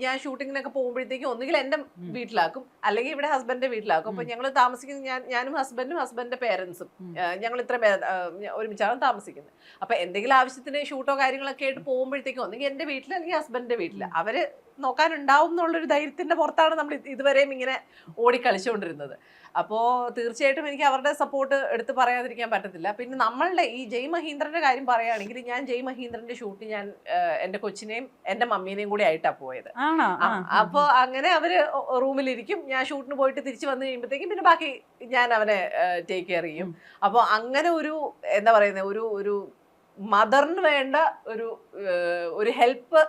[SPEAKER 2] ഞാൻ ഷൂട്ടിങ്ങിനൊക്കെ പോകുമ്പോഴത്തേക്കും ഒന്നുകിൽ എന്റെ വീട്ടിലാക്കും അല്ലെങ്കിൽ ഇവിടെ ഹസ്ബൻഡിന്റെ വീട്ടിലാക്കും. അപ്പൊ ഞങ്ങൾ താമസിക്കുന്നത് ഞാൻ ഞാനും ഹസ്ബൻഡും ഹസ്ബൻഡിന്റെ പേരൻസും ഞങ്ങൾ ഇത്ര ഒരുമിച്ചാണ് താമസിക്കുന്നത്. അപ്പൊ എന്തെങ്കിലും ആവശ്യത്തിന് ഷൂട്ടോ കാര്യങ്ങളൊക്കെ ആയിട്ട് പോകുമ്പോഴത്തേക്കും ഒന്നുകിൽ എന്റെ വീട്ടിൽ അല്ലെങ്കിൽ ഹസ്ബൻഡിന്റെ വീട്ടിൽ. അവർ നോക്കാനുണ്ടാവും എന്നുള്ളൊരു ധൈര്യത്തിന്റെ പുറത്താണ് നമ്മൾ ഇത് ഇതുവരെയും ഇങ്ങനെ ഓടി കളിച്ചുകൊണ്ടിരുന്നത്. അപ്പോൾ തീർച്ചയായിട്ടും എനിക്ക് അവരുടെ സപ്പോർട്ട് എടുത്ത് പറയാതിരിക്കാൻ പറ്റത്തില്ല. പിന്നെ നമ്മളുടെ ഈ ജയ് മഹീന്ദ്രന്റെ കാര്യം പറയുകയാണെങ്കിൽ ഞാൻ ജയ് മഹീന്ദ്രന്റെ ഷൂട്ട് ഞാൻ എന്റെ കൊച്ചിനെയും എന്റെ മമ്മീനെയും കൂടി ആയിട്ടാണ് പോയത്. അപ്പോൾ അങ്ങനെ അവർ റൂമിലിരിക്കും ഞാൻ ഷൂട്ടിന് പോയിട്ട് തിരിച്ച് വന്നു കഴിയുമ്പോഴത്തേക്കും പിന്നെ ബാക്കി ഞാൻ അവനെ ടേക്ക് കെയർ ചെയ്യും. അപ്പോൾ അങ്ങനെ ഒരു എന്താ പറയുന്നത് ഒരു ഒരു മദറിന് വേണ്ട ഒരു ഒരു ഹെൽപ്പ്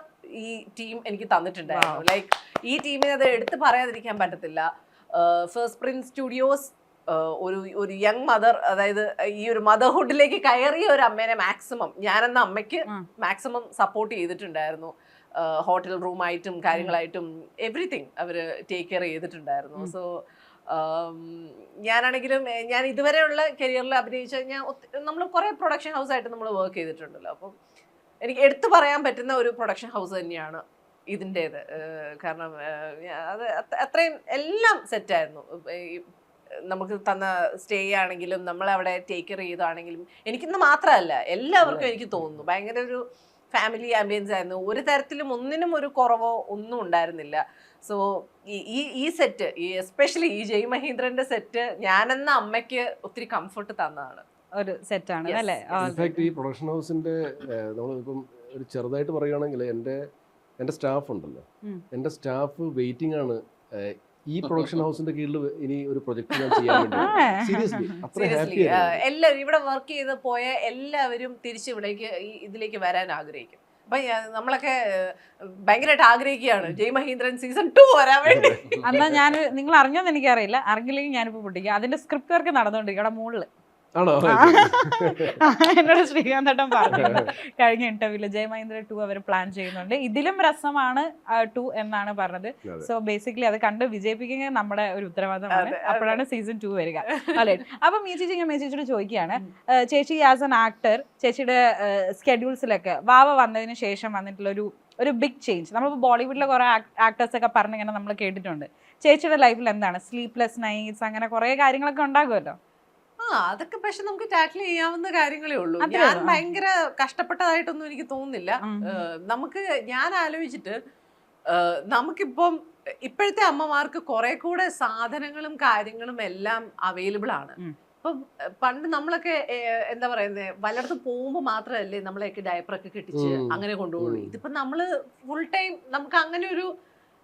[SPEAKER 2] ഈ ടീം എനിക്ക് തന്നിട്ടുണ്ടായിരുന്നു. ലൈക്ക് ഈ ടീമിനെ അത് എടുത്ത് പറയാതിരിക്കാൻ പറ്റത്തില്ല. ഫസ്റ്റ് പ്രിൻസ് സ്റ്റുഡിയോസ് ഒരു ഒരു യങ് മദർ അതായത് ഈ ഒരു മദർഹുഡിലേക്ക് കയറിയ ഒരു അമ്മേനെ മാക്സിമം ഞാനെന്ന അമ്മയ്ക്ക് മാക്സിമം സപ്പോർട്ട് ചെയ്തിട്ടുണ്ടായിരുന്നു. ഹോട്ടൽ റൂമായിട്ടും കാര്യങ്ങളായിട്ടും എവറിത്തിങ് അവർ ടേക്ക് കെയർ ചെയ്തിട്ടുണ്ടായിരുന്നു. സോ ഞാനാണെങ്കിലും ഞാൻ ഇതുവരെയുള്ള കരിയറിൽ അഭിനയിച്ച ഞാൻ നമ്മൾ കുറേ പ്രൊഡക്ഷൻ ഹൗസായിട്ട് നമ്മൾ വർക്ക് ചെയ്തിട്ടുണ്ടല്ലോ. അപ്പം എനിക്ക് എടുത്തു പറയാൻ പറ്റുന്ന ഒരു പ്രൊഡക്ഷൻ ഹൗസ് തന്നെയാണ്. ഇതിന്റേത് കാരണം അത് അത്രയും എല്ലാം സെറ്റായിരുന്നു. നമുക്ക് തന്ന സ്റ്റേ ആണെങ്കിലും നമ്മളവിടെ ടേക്ക് കെയർ ചെയ്താണെങ്കിലും എനിക്കിന്ന് മാത്രമല്ല എല്ലാവർക്കും എനിക്ക് തോന്നുന്നു. ഭയങ്കര ഒരു ഫാമിലി ആംബിയൻസ് ആയിരുന്നു. ഒരു തരത്തിലും ഒന്നിനും ഒരു കുറവോ ഒന്നും ഉണ്ടായിരുന്നില്ല. സോ ഈ ഈ സെറ്റ് ഈ എസ്പെഷ്യലി ഈ ജയ് മഹീന്ദ്രന്റെ സെറ്റ് ഞാനെന്ന അമ്മയ്ക്ക് ഒത്തിരി കംഫർട്ട് തന്നതാണ്.
[SPEAKER 1] ഒരു സെറ്റാണ് അല്ലേ.
[SPEAKER 3] ഈ പ്രൊഡക്ഷൻ ഹൗസിന്റെ നമ്മളിപ്പം ഒരു ചെറുതായിട്ട് പറയുകയാണെങ്കിൽ എന്റെ എന്റെ സ്റ്റാഫ് ഉണ്ടല്ലോ.
[SPEAKER 1] എന്റെ
[SPEAKER 3] എന്റെ സ്റ്റാഫ് വെയിറ്റിംഗ് ആണ്. ഈ പ്രൊഡക്ഷൻ ഹൗസിന്റെ കീഴിൽ ഇനി ഒരു പ്രൊജക്ട് ഞാൻ ചെയ്യാൻ വേണ്ടി സീരിയസ്ലി അത്ര ഹാപ്പി
[SPEAKER 2] എല്ലാവരും ഇവിടെ വർക്ക് ചെയ്ത് പോയ എല്ലാവരും തിരിച്ചു ഇവിടേക്ക് ഇതിലേക്ക് വരാൻ ആഗ്രഹിക്കും. അപ്പൊ നമ്മളൊക്കെ ഭയങ്കരമായിട്ട് ആഗ്രഹിക്കുകയാണ്. ജയ് മഹീന്ദ്രൻ സീസൺ ടു വരാൻ വേണ്ടി.
[SPEAKER 1] എന്നാ ഞാൻ നിങ്ങൾ അറിഞ്ഞോന്ന് എനിക്കറിയില്ല. അറിഞ്ഞില്ലെങ്കിൽ ഞാനിപ്പോ പൊട്ടിക്കാം. അതിന്റെ സ്ക്രിപ്റ്റ് വർക്ക് നടന്നുകൊണ്ടിരിക്കും അവിടെ മുകളിൽ
[SPEAKER 3] ആണോ?
[SPEAKER 1] എന്നോട് ശ്രീകാന്തട്ടം പറഞ്ഞു കഴിഞ്ഞ ഇന്റർവ്യൂൽ ജയമഹേന്ദ്ര ടു അവർ പ്ലാൻ ചെയ്യുന്നുണ്ട്. ഇതിലും രസമാണ് ടു എന്നാണ് പറഞ്ഞത്. സോ ബേസിക്കലി അത് കണ്ട് വിജയിപ്പിക്കുക നമ്മുടെ ഒരു ഉത്തരവാദിത്തമാണ്. അപ്പോഴാണ് സീസൺ ടു വരിക. അല്ലെ? അപ്പൊ മീ ചേച്ചി ഞാൻ ചേച്ചിയോട് ചോദിക്കുകയാണ്. ചേച്ചി ആസ് എൻ ആക്ടർ ചേച്ചിയുടെ സ്കെഡ്യൂൾസിലൊക്കെ വാവ വന്നതിന് ശേഷം വന്നിട്ടുള്ള ഒരു ഒരു ബിഗ് ചേഞ്ച് നമ്മളിപ്പോൾ ബോളിവുഡിലെ കുറേ ആക്ടേഴ്സ് ഒക്കെ പറഞ്ഞിങ്ങനെ നമ്മൾ കേട്ടിട്ടുണ്ട്. ചേച്ചിയുടെ ലൈഫിൽ എന്താണ്? സ്ലീപ്ലെസ് നൈറ്റ്സ് അങ്ങനെ കുറേ കാര്യങ്ങളൊക്കെ ഉണ്ടാകുമല്ലോ.
[SPEAKER 2] ആ അതൊക്കെ പക്ഷെ നമുക്ക് ടാക്കിൾ ചെയ്യാവുന്ന കാര്യങ്ങളേ ഉള്ളൂ. ഞാൻ ഭയങ്കര കഷ്ടപ്പെട്ടതായിട്ടൊന്നും എനിക്ക് തോന്നുന്നില്ല. നമുക്ക് ഞാൻ ആലോചിച്ചിട്ട് നമുക്കിപ്പം ഇപ്പോഴത്തെ അമ്മമാർക്ക് കുറെ കൂടെ സാധനങ്ങളും കാര്യങ്ങളും എല്ലാം അവൈലബിൾ ആണ്. ഇപ്പം പണ്ട് നമ്മളൊക്കെ എന്താ പറയുന്നത് പലയിടത്തും പോകുമ്പോൾ മാത്രമല്ലേ നമ്മളെയൊക്കെ ഡയപ്പറൊക്കെ കെട്ടിച്ച് അങ്ങനെ കൊണ്ടുപോകുള്ളൂ. ഇതിപ്പോ നമ്മൾ ഫുൾ ടൈം നമുക്ക് അങ്ങനെ ഒരു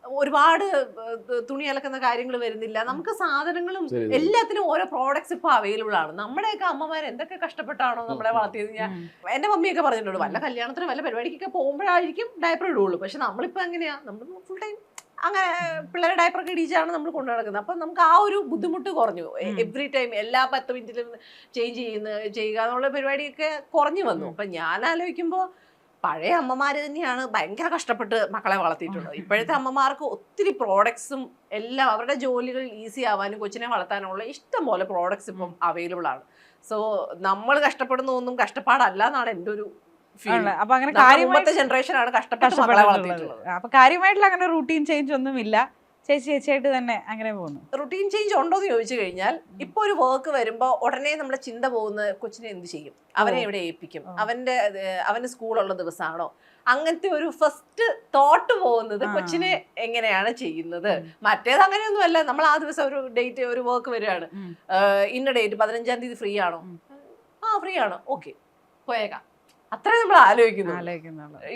[SPEAKER 2] ഒരുപാട് തുണി അലക്കുന്ന കാര്യങ്ങൾ വരുന്നില്ല. നമുക്ക് സാധനങ്ങളും എല്ലാത്തിനും ഓരോ പ്രോഡക്ട്സ് ഇപ്പൊ അവൈലബിൾ ആണ്. നമ്മുടെയൊക്കെ അമ്മമാർ എന്തൊക്കെ കഷ്ടപ്പെട്ടാണോ നമ്മളെ വളർത്തിയത് ഞാൻ എന്റെ മമ്മിയൊക്കെ പറഞ്ഞിട്ടുണ്ട് വല്ല കല്യാണത്തിന് വല്ല പരിപാടിക്കൊക്കെ പോകുമ്പോഴായിരിക്കും ഡയപ്പർ ഇടുള്ളൂ പക്ഷെ നമ്മളിപ്പോ എങ്ങനെയാ? നമ്മൾ ഫുൾ ടൈം അങ്ങനെ പിള്ളേരെ ഡയപ്പർ ഒക്കെ ഇടിച്ചാണ് നമ്മൾ കൊണ്ടു നടക്കുന്നത്. അപ്പൊ നമുക്ക് ആ ഒരു ബുദ്ധിമുട്ട് കുറഞ്ഞു. എവറി ടൈം എല്ലാ പത്ത് മിനിറ്റിലും ചേഞ്ച് ചെയ്യുന്ന ചെയ്യുക എന്നുള്ള പരിപാടിയൊക്കെ കുറഞ്ഞു വന്നു. അപ്പൊ ഞാൻ ആലോചിക്കുമ്പോ പഴയ അമ്മമാർ തന്നെയാണ് ഭയങ്കര കഷ്ടപ്പെട്ട് മക്കളെ വളർത്തിയിട്ടുള്ളത്. ഇപ്പോഴത്തെ അമ്മമാർക്ക് ഒത്തിരി പ്രോഡക്ട്സും എല്ലാം അവരുടെ ജോലികൾ ഈസി ആവാനും കൊച്ചിനെ വളർത്താനുള്ള ഇഷ്ടം പോലെ പ്രോഡക്ട്സ് ഇപ്പം അവൈലബിൾ ആണ്. സോ നമ്മൾ കഷ്ടപ്പെടുന്ന ഒന്നും കഷ്ടപ്പാടല്ല എന്നാണ് എന്റെ ഒരു.
[SPEAKER 1] അപ്പൊ അങ്ങനെ
[SPEAKER 2] ജനറേഷൻ ആണ് കഷ്ടപ്പെട്ട് വളർത്തിയിട്ടുള്ളത്.
[SPEAKER 1] അപ്പൊ കാര്യമായിട്ടുള്ള അങ്ങനെ റൂട്ടീൻ ചേഞ്ച് ഒന്നുമില്ല. ചേച്ചി ചേച്ചിയായിട്ട് തന്നെ അങ്ങനെ പോകുന്നു.
[SPEAKER 2] റുട്ടീൻ ചേഞ്ച് ഉണ്ടോ എന്ന് ചോദിച്ചു കഴിഞ്ഞാൽ ഇപ്പൊ ഒരു വർക്ക് വരുമ്പോൾ ഉടനെ നമ്മുടെ ചിന്ത പോകുന്നത് കൊച്ചിനെ എന്ത് ചെയ്യും? അവനെ. എവിടെ ഏൽപ്പിക്കും? അവന്റെ അവന് സ്കൂളുള്ള ദിവസമാണോ അങ്ങനത്തെ ഒരു ഫസ്റ്റ് തോട്ട് പോകുന്നത്. കൊച്ചിനെ എങ്ങനെയാണ് ചെയ്യുന്നത്. മറ്റേത് അങ്ങനെയൊന്നും അല്ല നമ്മൾ ആ ദിവസം ഒരു ഡേറ്റ് ഒരു വർക്ക് വരികയാണ്. ഇന്ന ഡേറ്റ് പതിനഞ്ചാം തീയതി ഫ്രീ ആണോ? ആ ഫ്രീ ആണ്. ഓക്കെ പോയേക്കാം. അത്രേ നമ്മൾ ആലോചിക്കുന്നു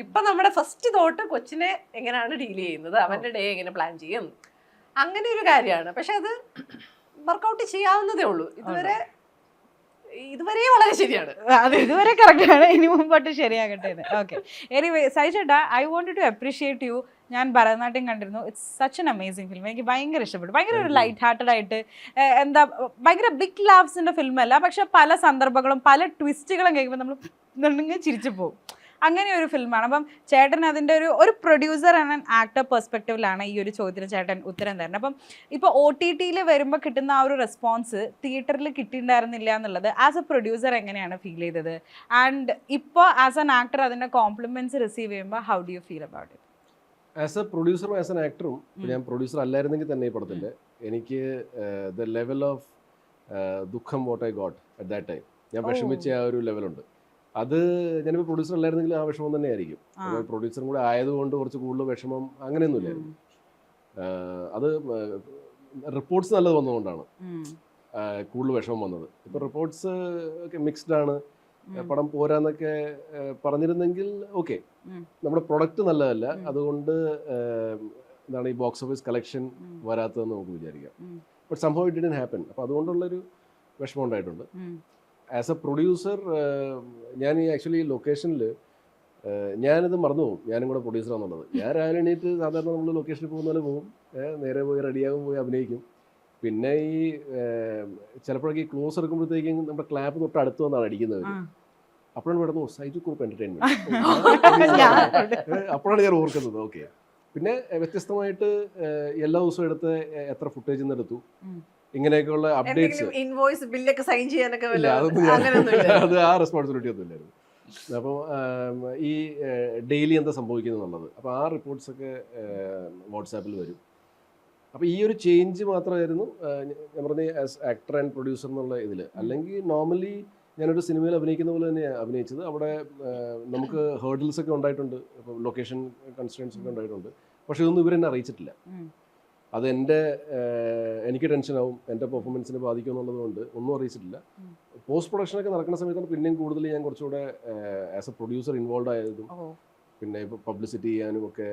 [SPEAKER 2] ഇപ്പൊ നമ്മുടെ ഫസ്റ്റ് തോട്ട് കൊച്ചിനെ എങ്ങനെയാണ് ഡീൽ ചെയ്യുന്നത്? അവന്റെ ഡേ എങ്ങനെ പ്ലാൻ ചെയ്യും? അങ്ങനെ ഒരു കാര്യമാണ്. പക്ഷെ അത് വർക്കൗട്ട് ചെയ്യാവുന്നതേ ഉള്ളൂ. ഇതുവരെ ഇതുവരെ വളരെ ശരിയാണ്.
[SPEAKER 1] അത് ഇതുവരെ കറക്റ്റാണ് ആണ്. ഇനി മുമ്പോട്ട് ശരിയാകട്ടെ okay anyway സൈചേട്ടാ I want to appreciate you ഞാൻ ഭരതനാട്യം കണ്ടിരുന്നു. It's such an amazing film എനിക്ക് ഭയങ്കര ഇഷ്ടപ്പെട്ടു. ഭയങ്കര ഒരു ലൈറ്റ് ഹാർട്ടഡ് ആയിട്ട് എന്താ ഭയങ്കര ബിഗ് ലാവ്സിന്റെ ഫിലിം അല്ല. പക്ഷെ പല സന്ദർഭങ്ങളും പല ട്വിസ്റ്റുകളും കേൾക്കുമ്പോൾ നമ്മൾ നിന്നിങ്ങനെ ചിരിച്ചു പോകും. അങ്ങനെ ഒരു ഫിലിമാണ് അപ്പം ചേട്ടൻ അതിന്റെ ഒരു ഒരു പ്രൊഡ്യൂസർ ആൻഡ് ആക്ടർ പെർസ്പെക്റ്റീവിലാണ് ഈ ഒരു ചോദ്യത്തിന് ചേട്ടൻ ഉത്തരം തരുന്നത്. അപ്പം ഇപ്പോൾ ഒ ടി ടിയിൽ വരുമ്പോൾ കിട്ടുന്ന ആ ഒരു റെസ്പോൺസ് തിയേറ്ററിൽ കിട്ടിയിട്ടുണ്ടായിരുന്നില്ല എന്നുള്ളത് ആസ് എ പ്രൊഡ്യൂസർ എങ്ങനെയാണ് ഫീൽ ചെയ്തത്? ആൻഡ് ഇപ്പോൾ ആസ് ആൻ ആക്ടർ അതിന്റെ കോംപ്ലിമെന്റ്സ് റിസീവ് ചെയ്യുമ്പോൾ how do you feel about it
[SPEAKER 3] as a പ്രൊഡ്യൂസറും as an ആക്ടറും. ഞാൻ പ്രൊഡ്യൂസർ അല്ലായിരുന്നെങ്കിൽ തന്നെ ഈ പടത്തിന്റെ. എനിക്ക് ദ ലെവൽ ഓഫ് ദുഃഖം what I got at that time ഞാൻ. വിഷമിച്ച ആ ഒരു ലെവലുണ്ട് അത് ഞാനിപ്പോൾ പ്രൊഡ്യൂസർ അല്ലായിരുന്നെങ്കിൽ ആ വിഷമം തന്നെ ആയിരിക്കും. പ്രൊഡ്യൂസറും കൂടെ ആയതുകൊണ്ട് കുറച്ച് കൂടുതൽ വിഷമം അങ്ങനെയൊന്നുമില്ലായിരുന്നു അത് റിപ്പോർട്ട്സ് നല്ലത് വന്നതുകൊണ്ടാണ്. കൂടുതൽ വിഷമം വന്നത്. ഇപ്പോൾ റിപ്പോർട്ട്സ് ഒക്കെ മിക്സ്ഡ് ആണ്. പടം പോരാന്നൊക്കെ പറഞ്ഞിരുന്നെങ്കിൽ ഓക്കെ. നമ്മുടെ പ്രൊഡക്റ്റ് നല്ലതല്ല. അതുകൊണ്ട് എന്താണ് ഈ ബോക്സ് ഓഫീസ് കളക്ഷൻ വരാത്തതെന്ന് നമുക്ക് വിചാരിക്കാം. ബട്ട് സംഭവം ഇറ്റ് ഡിൻ ഹാപ്പൻ അപ്പോൾ അതുകൊണ്ടുള്ളൊരു വിഷമം ഉണ്ടായിട്ടുണ്ട്. ആസ് എ പ്രൊഡ്യൂസർ ഞാൻ ഈ ആക്ച്വലി ഈ ലൊക്കേഷനിൽ ഞാനിത് മറന്നു പോകും. ഞാനും കൂടെ പ്രൊഡ്യൂസർ എന്നുള്ളത് ഞാൻ രാവിലെ എണീറ്റ് സാധാരണ നമ്മൾ ലൊക്കേഷനിൽ പോകുന്ന പോലെ പോകും. നേരെ പോയി റെഡിയാകും പോയി അഭിനയിക്കും. പിന്നെ ഈ ചിലപ്പോഴൊക്കെ ഈ ക്ലോസ് എടുക്കുമ്പോഴത്തേക്കും നമ്മുടെ ക്ലാപ്പ് തൊട്ട് അടുത്ത് വന്നാണ് അടിക്കുന്നത് അപ്പോഴാണ് പെടുന്നു സൈജു എന്റർടൈൻമെന്റ് അപ്പോഴാണ് ഞാൻ ഓർക്കുന്നത്. ഓക്കെ. പിന്നെ വ്യത്യസ്തമായിട്ട് എല്ലാ ദിവസവും എടുത്ത് എത്ര ഫുട്ടേജ് നിന്ന് എടുത്തു. ഇങ്ങനെയൊക്കെയുള്ള അപ്ഡേറ്റ്സ്
[SPEAKER 2] ഇൻവോയ്സ് ബില്ലൊക്കെ സൈൻ ചെയ്യാനൊക്കെ
[SPEAKER 3] അത് ആ റെസ്പോൺസിബിലിറ്റി ഒന്നും ഇല്ലായിരുന്നു. അപ്പോൾ ഈ ഡെയിലി എന്താ സംഭവിക്കുന്നത് എന്നുള്ളത് അപ്പോൾ ആ റിപ്പോർട്ട്സ് ഒക്കെ വാട്സാപ്പിൽ വരും. അപ്പോൾ ഈ ഒരു ചേഞ്ച് മാത്രമായിരുന്നു ഞാൻ പറഞ്ഞ ആസ് ആക്ടർ ആൻഡ് പ്രൊഡ്യൂസർ എന്നുള്ള ഇതിൽ അല്ലെങ്കിൽ നോർമലി ഞാനൊരു സിനിമയിൽ അഭിനയിക്കുന്ന പോലെ തന്നെയാണ് അഭിനയിച്ചത്. അവിടെ നമുക്ക് ഹേർഡിൽസ് ഒക്കെ ഉണ്ടായിട്ടുണ്ട്. ഇപ്പോൾ ലൊക്കേഷൻ കൺസ്ട്രൻസ് ഒക്കെ ഉണ്ടായിട്ടുണ്ട്. പക്ഷേ ഇതൊന്നും ഇവരെന്നെ അറിയിച്ചിട്ടില്ല. അത് എന്റെ എനിക്ക് ടെൻഷനാവും എന്റെ പെർഫോമൻസിനെ ബാധിക്കും എന്നുള്ളത് കൊണ്ട് ഒന്നും അറിയിച്ചിട്ടില്ല. പോസ്റ്റ് പ്രൊഡക്ഷനൊക്കെ നടക്കുന്ന സമയത്താണ് പിന്നെയും കൂടുതൽ ഞാൻ കുറച്ചുകൂടെ ആസ് എ പ്രൊഡ്യൂസർ ഇൻവോൾവ് ആയതും. പിന്നെ ഇപ്പോൾ പബ്ലിസിറ്റി ചെയ്യാനും ഒക്കെ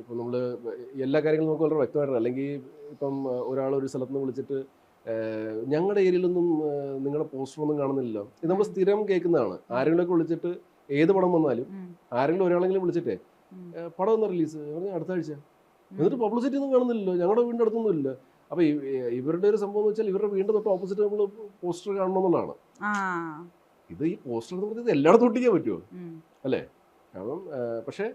[SPEAKER 3] ഇപ്പം നമ്മൾ എല്ലാ കാര്യങ്ങളും നമുക്ക് വളരെ വ്യക്തമായിട്ട് അല്ലെങ്കിൽ ഇപ്പം ഒരാൾ ഒരു സ്ഥലത്ത് നിന്ന് വിളിച്ചിട്ട് ഞങ്ങളുടെ ഏരിയയിലൊന്നും നിങ്ങളുടെ പോസ്റ്റർ ഒന്നും കാണുന്നില്ലല്ലോ. ഇത് നമ്മൾ സ്ഥിരം കേൾക്കുന്നതാണ്. ആരെങ്കിലുമൊക്കെ വിളിച്ചിട്ട് ഏത് പടം വന്നാലും ആരെങ്കിലും ഒരാളെങ്കിലും വിളിച്ചിട്ടേ പടം ഒന്ന് റിലീസ് പറഞ്ഞാൽ അടുത്ത ആഴ്ച. എന്നിട്ട് പബ്ലിസിറ്റി ഒന്നും കാണുന്നില്ലല്ലോ. ഞങ്ങളുടെ വീടിന്റെ അടുത്തൊന്നും ഇല്ല. അപ്പൊ ഇവരുടെ ഒരു സംഭവം എന്ന് വെച്ചാൽ ഇവരുടെ വീടിന്റെ തൊട്ട് ഓപ്പോസിറ്റ് നമ്മൾ പോസ്റ്റർ കാണണം എന്നുള്ളതാണ്. ഇത് ഈ പോസ്റ്റർ എന്ന് പറഞ്ഞത് എല്ലായിടത്തും ഒട്ടിക്കാൻ പറ്റുമോ
[SPEAKER 1] അല്ലേ?
[SPEAKER 3] കാരണം പക്ഷേ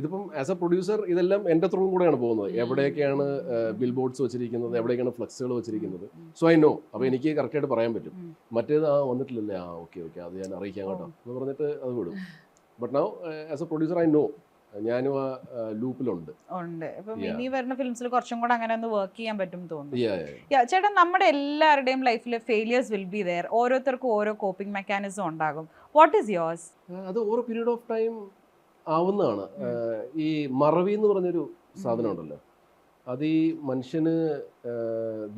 [SPEAKER 3] ഇതിപ്പം ആസ് എ പ്രൊഡ്യൂസർ ഇതെല്ലാം എന്റെ ത്രൂവും കൂടെയാണ് പോകുന്നത്. എവിടെയൊക്കെയാണ് ബിൽ ബോർഡ്സ് വെച്ചിരിക്കുന്നത് എവിടെയൊക്കെയാണ് ഫ്ലക്സുകൾ വെച്ചിരിക്കുന്നത്. സോ ഐ നോ അപ്പോൾ എനിക്ക് കറക്റ്റായിട്ട് പറയാൻ പറ്റും. മറ്റേത് ആ വന്നിട്ടില്ലല്ലേ? ആ ഓക്കെ ഓക്കെ അത് ഞാൻ അറിയിക്കാം കേട്ടോ. എന്ന് പറഞ്ഞിട്ട് അത് വിടും. But now as a producer I know ഞാനും ആ ലൂപ്പിലുണ്ട്.
[SPEAKER 1] ഉണ്ട്. ഇപ്പം. ഇനി വരുന്ന ഫിലിംസിൽ കുറച്ചും കൂടെ അങ്ങനെ ഒന്ന് വർക്ക് ചെയ്യാൻ പറ്റും തോന്നുന്നു. ചേട്ടാ നമ്മുടെ എല്ലാവരുടെയും ലൈഫിൽ ഫെയിലിയേഴ്സ് വിൽ ബി ദയർ ഓരോരുത്തർക്കും ഓരോ കോപ്പിംഗ് മെക്കാനിസം ഉണ്ടാകും. വാട്ട് ഈസ് യോഴ്സ്
[SPEAKER 3] അത് ഓരോ പീരീഡ് ഓഫ് ടൈം ആവുന്നതാണ്. ഈ മറവി എന്ന് പറഞ്ഞൊരു സാധനം ഉണ്ടല്ലോ അത് ഈ മനുഷ്യന്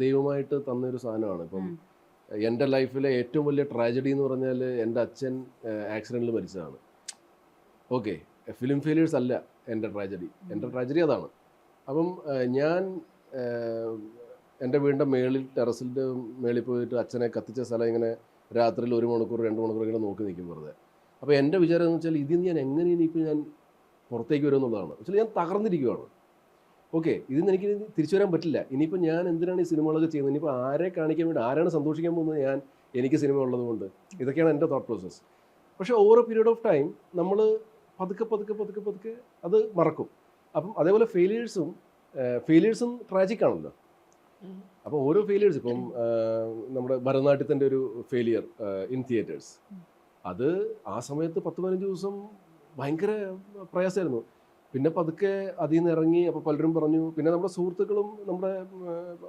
[SPEAKER 3] ദൈവമായിട്ട് തന്നൊരു സാധനമാണ്. ഇപ്പം എന്റെ ലൈഫിലെ ഏറ്റവും വലിയ ട്രാജഡി എന്ന് പറഞ്ഞാൽ എന്റെ അച്ഛൻ ആക്സിഡന്റിൽ മരിച്ചതാണ്. ഓക്കെ ഫിലിം ഫെയിലിയേഴ്സ് അല്ല എന്റെ ട്രാജഡി. എന്റെ ട്രാജഡി അതാണ്. അപ്പം ഞാൻ എന്റെ വീടിന്റെ മേളിൽ ടെറസിന്റെ മേളിൽ പോയിട്ട് അച്ഛനെ കത്തിച്ച സ്ഥലം ഇങ്ങനെ രാത്രിയിൽ ഒരു മണിക്കൂർ രണ്ട് മണിക്കൂർ ഇങ്ങനെ നോക്കി നിൽക്കും വെറുതെ. അപ്പോൾ എന്റെ വിചാരം എന്ന് വെച്ചാൽ ഇതിൽ ഞാൻ എങ്ങനെ ഇനിയിപ്പോൾ ഞാൻ പുറത്തേക്ക് വരും എന്നുള്ളതാണ്. വെച്ചാൽ ഞാൻ തകർന്നിരിക്കുകയാണ് ഓക്കെ ഇതിൽ എനിക്ക് തിരിച്ചു വരാൻ പറ്റില്ല. ഇനിയിപ്പോൾ ഞാൻ എന്തിനാണ് ഈ സിനിമകളൊക്കെ ചെയ്യുന്നത്? ഇനിയിപ്പോൾ ആരെ കാണിക്കാൻ വേണ്ടി ആരാണ് സന്തോഷിക്കാൻ പോകുന്നത് ഞാൻ എനിക്ക് സിനിമ ഉള്ളതുകൊണ്ട്? ഇതൊക്കെയാണ് എന്റെ തോട്ട് പ്രോസസ്സ് പക്ഷേ ഓവർ പീരീഡ് ഓഫ് ടൈം നമ്മൾ പതുക്കെ പതുക്കെ പതുക്കെ പതുക്കെ അത് മറക്കും. അപ്പം അതേപോലെ ഫെയിലിയേഴ്സും ഫെയിലിയേഴ്സും ട്രാജിക് ആണല്ലോ. അപ്പോൾ ഓരോ ഫെയിലിയേഴ്സ് ഇപ്പം നമ്മുടെ ഭരതനാട്യത്തിന്റെ ഒരു ഫെയിലിയർ ഇൻ തിയേറ്റേഴ്സ് അത് ആ സമയത്ത് പത്ത് പതിനഞ്ച് ദിവസം ഭയങ്കര പ്രയാസമായിരുന്നു. പിന്നെ പതുക്കെ അതിൽ നിന്ന് ഇറങ്ങി അപ്പോൾ പലരും പറഞ്ഞു പിന്നെ നമ്മുടെ സുഹൃത്തുക്കളും നമ്മുടെ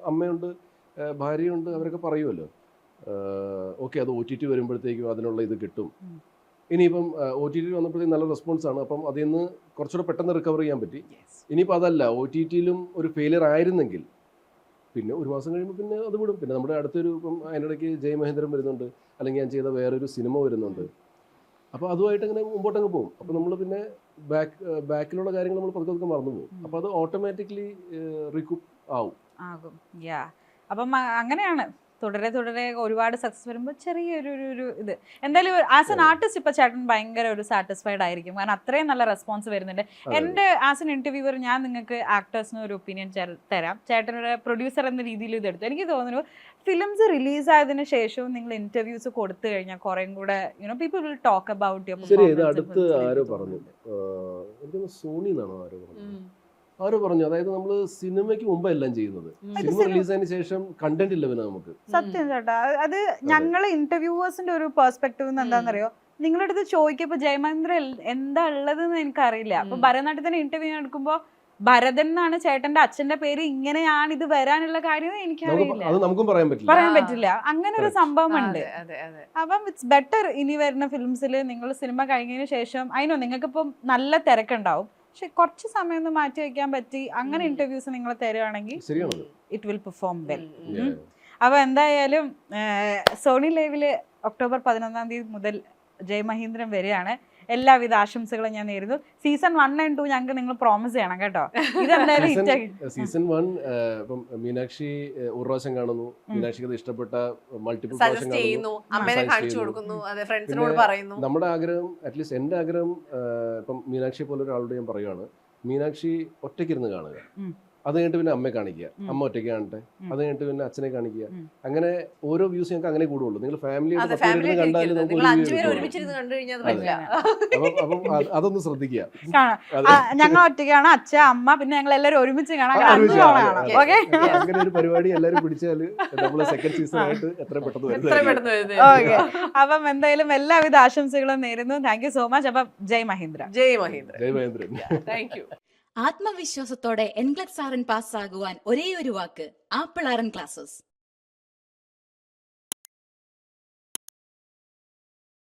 [SPEAKER 3] അമ്മയുണ്ട് ഭാര്യയുണ്ട് അവരൊക്കെ പറയുമല്ലോ ഓക്കെ അത് ഒ ടി ടി വരുമ്പോഴത്തേക്കും അതിനുള്ള ഇത് കിട്ടും. ഇനിയിപ്പം ഒ ടി ടി വന്നപ്പോഴത്തേക്കും നല്ല റെസ്പോൺസ് ആണ്. അപ്പം അതിൽ നിന്ന് കുറച്ചുകൂടെ പെട്ടെന്ന് റിക്കവർ ചെയ്യാൻ പറ്റി. ഇനിയിപ്പോൾ അതല്ല ഒ ടി ടിയിലും ഒരു ഫെയിലിയർ ആയിരുന്നെങ്കിൽ പിന്നെ ഒരു മാസം കഴിയുമ്പോൾ പിന്നെ അത് വിടും. പിന്നെ നമ്മുടെ അടുത്തൊരു ഇപ്പം അതിനിടയ്ക്ക് ജയ് മഹേന്ദ്രൻ വരുന്നുണ്ട്. അല്ലെങ്കിൽ ഞാൻ ചെയ്ത വേറൊരു സിനിമ വരുന്നുണ്ട്. അപ്പോൾ അതുമായിട്ട് അങ്ങനെ മുമ്പോട്ടങ്ങ് പോകും. അപ്പോൾ നമ്മൾ പിന്നെ ബാക്ക് ബാക്കിലുള്ള കാര്യങ്ങൾ നമ്മൾ പതുക്കെ പതുക്കെ മറന്നു പോകും. അപ്പോൾ അത് ഓട്ടോമാറ്റിക്കലി റിക്കൂപ്പ് ആവും.
[SPEAKER 1] ആകും. യാ അപ്പം അങ്ങനെയാണ്. തുടരെ തുടരെ ഒരുപാട് സക്സസ് വരുമ്പോൾ ചെറിയൊരു ഒരു ഒരു ഇത്. എന്തായാലും ആസ് എൻ ആർട്ടിസ്റ്റ് ഇപ്പൊ ചേട്ടൻ ഭയങ്കര ഒരു സാറ്റിസ്ഫൈഡ് ആയിരിക്കും. കാരണം അത്രയും നല്ല റെസ്പോൺസ് വരുന്നുണ്ട്. എന്റെ ആസ് എൻ ഇന്റർവ്യൂവർ ഞാൻ നിങ്ങൾക്ക് ആക്ടേഴ്സിന് ഒരു ഒപ്പീനിയൻ തരാം. ചേട്ടനൊരു പ്രൊഡ്യൂസർ എന്ന രീതിയിൽ ഇതെടുത്തു എനിക്ക് തോന്നുന്നു ഫിലിംസ് റിലീസ് ആയതിനു ശേഷവും നിങ്ങൾ ഇന്റർവ്യൂസ് കൊടുത്തു കഴിഞ്ഞാൽ കുറേം കൂടെ you know people will talk about your
[SPEAKER 3] ശരി ഇത് അടുത്ത് ആരോ പറഞ്ഞു. സോണി എന്നാണോ ആരോ പറഞ്ഞു ആരോ പറഞ്ഞു? അതായത് നമ്മൾ സിനിമയ്ക്ക് മുമ്പ് എല്ലാം ചെയ്യുന്നത്. സിനിമ റിലീസ് ആയതിനു ശേഷം കണ്ടന്റ് ഇല്ല പിന്നെ നമുക്ക്.
[SPEAKER 1] സത്യം ചേട്ടാ. അത് ഞങ്ങളെ ഞങ്ങൾ ഇന്റർവ്യൂവേഴ്സിന്റെ ഒരു പെർസ്പെക്ടീവ് എന്താണെന്നറിയോ നിങ്ങളുടെ അടുത്ത് ചോദിക്കപ്പോ ജയമന്ദ്ര എന്താ ഉള്ളതെന്ന് എനിക്കറിയില്ല. അപ്പൊ. ഭരതനാട്യത്തിന് ഇന്റർവ്യൂ എടുക്കുമ്പോ ഭരതൻ എന്നാണ് ചേട്ടന്റെ അച്ഛന്റെ പേര് ഇങ്ങനെയാണ് ഇത് വരാനുള്ള കാര്യം
[SPEAKER 3] എനിക്ക്
[SPEAKER 1] എനിക്കറിയില്ല
[SPEAKER 3] അത് നമുക്കും പറയാൻ പറ്റില്ല.
[SPEAKER 1] പറയാൻ പറ്റില്ല. അങ്ങനെ ഒരു സംഭവം ഉണ്ട്.
[SPEAKER 2] അതെ അതെ അതെ.
[SPEAKER 1] അപ്പം ഇറ്റ്സ് ബെറ്റർ ഇനി വരുന്ന ഫിലിംസിൽ നിങ്ങൾ സിനിമ കഴിഞ്ഞതിന് ശേഷം അതിനോ നിങ്ങൾക്കിപ്പം നല്ല തിരക്കുണ്ടാവും. പക്ഷെ കുറച്ച് സമയം ഒന്ന് മാറ്റി വെക്കാൻ പറ്റി. അങ്ങനെ. ഇന്റർവ്യൂസ് നിങ്ങൾ തരുവാണെങ്കിൽ ഇറ്റ് വിൽ പെർഫോം വെൽ. അപ്പൊ എന്തായാലും സോണി ലൈവിൽ ഒക്ടോബർ പതിനൊന്നാം തീയതി മുതൽ ജയ മഹീന്ദ്രൻ വരികയാണ്. എല്ലാവിധ ആശംസകളും ഞാൻ നേരുന്നു. സീസൺ വൺ ആൻഡ് ടു ഞങ്ങൾക്ക് നിങ്ങൾ പ്രോമിസ് ചെയ്യണം കേട്ടോ. ഇതെന്തായാലും
[SPEAKER 3] സീസൺ സീസൺ വൺ ഇപ്പം മീനാക്ഷി ഒരു പ്രാവശ്യം കാണുന്നു. മീനാക്ഷിക്ക് അത് ഇഷ്ടപ്പെട്ട മൾട്ടിപ്പിൾ പ്രാവശ്യം കാണുന്നു.
[SPEAKER 2] ചെയ്യുന്നു. കാണിച്ചു കൊടുക്കുന്നു. അതെ ഫ്രണ്ട്സിനോട് പറയുന്നു.
[SPEAKER 3] നമ്മുടെ ആഗ്രഹം അറ്റ്ലീസ്റ്റ് എന്റെ ആഗ്രഹം ഇപ്പം മീനാക്ഷി പോലെ ഒരാളോട് ഞാൻ പറയുകയാണ് മീനാക്ഷി ഒറ്റയ്ക്കിരുന്ന് കാണുക. അത് കഴിഞ്ഞിട്ട് പിന്നെ അമ്മയെ കാണിക്കുക. അമ്മ ഒറ്റയ്ക്ക് കാണട്ടെ. അത് കഴിഞ്ഞിട്ട് പിന്നെ അച്ഛനെ കാണിക്കുക. അങ്ങനെ ഓരോ വ്യൂസ് ഞങ്ങൾക്ക് അങ്ങനെ കൂടുള്ളൂ. നിങ്ങൾ ഫാമിലി കണ്ടാലും അപ്പം അതൊന്ന് ശ്രദ്ധിക്കുക.
[SPEAKER 1] ഞങ്ങൾ ഒറ്റയ്ക്കാണ്. അച്ഛൻ അമ്മ പിന്നെ ഞങ്ങൾ എല്ലാവരും ഒരുമിച്ച് കാണാം. അങ്ങനെ
[SPEAKER 3] ഒരു പരിപാടി എല്ലാവരും പിടിച്ചാൽ നമ്മൾ സെക്കൻഡ് സീസൺ ആയിട്ട് എത്ര പെട്ടെന്ന്
[SPEAKER 1] അപ്പം എന്തായാലും എല്ലാവിധ ആശംസകളും നേരുന്നു. താങ്ക് യു സോ മച്ച് അപ്പം ജയ് മഹീന്ദ്ര.
[SPEAKER 2] ജയ് മഹേന്ദ്ര.
[SPEAKER 3] ജയ് മഹേന്ദ്രൻ.
[SPEAKER 2] താങ്ക് യു
[SPEAKER 5] ആത്മവിശ്വാസത്തോടെ എൻഗ്ലക്സ് ആറിൻ പാസ്സാകുവാൻ ഒരേ ഒരു വാക്ക് ആപ്പിൾ ആറൻ ക്ലാസ്സസ്.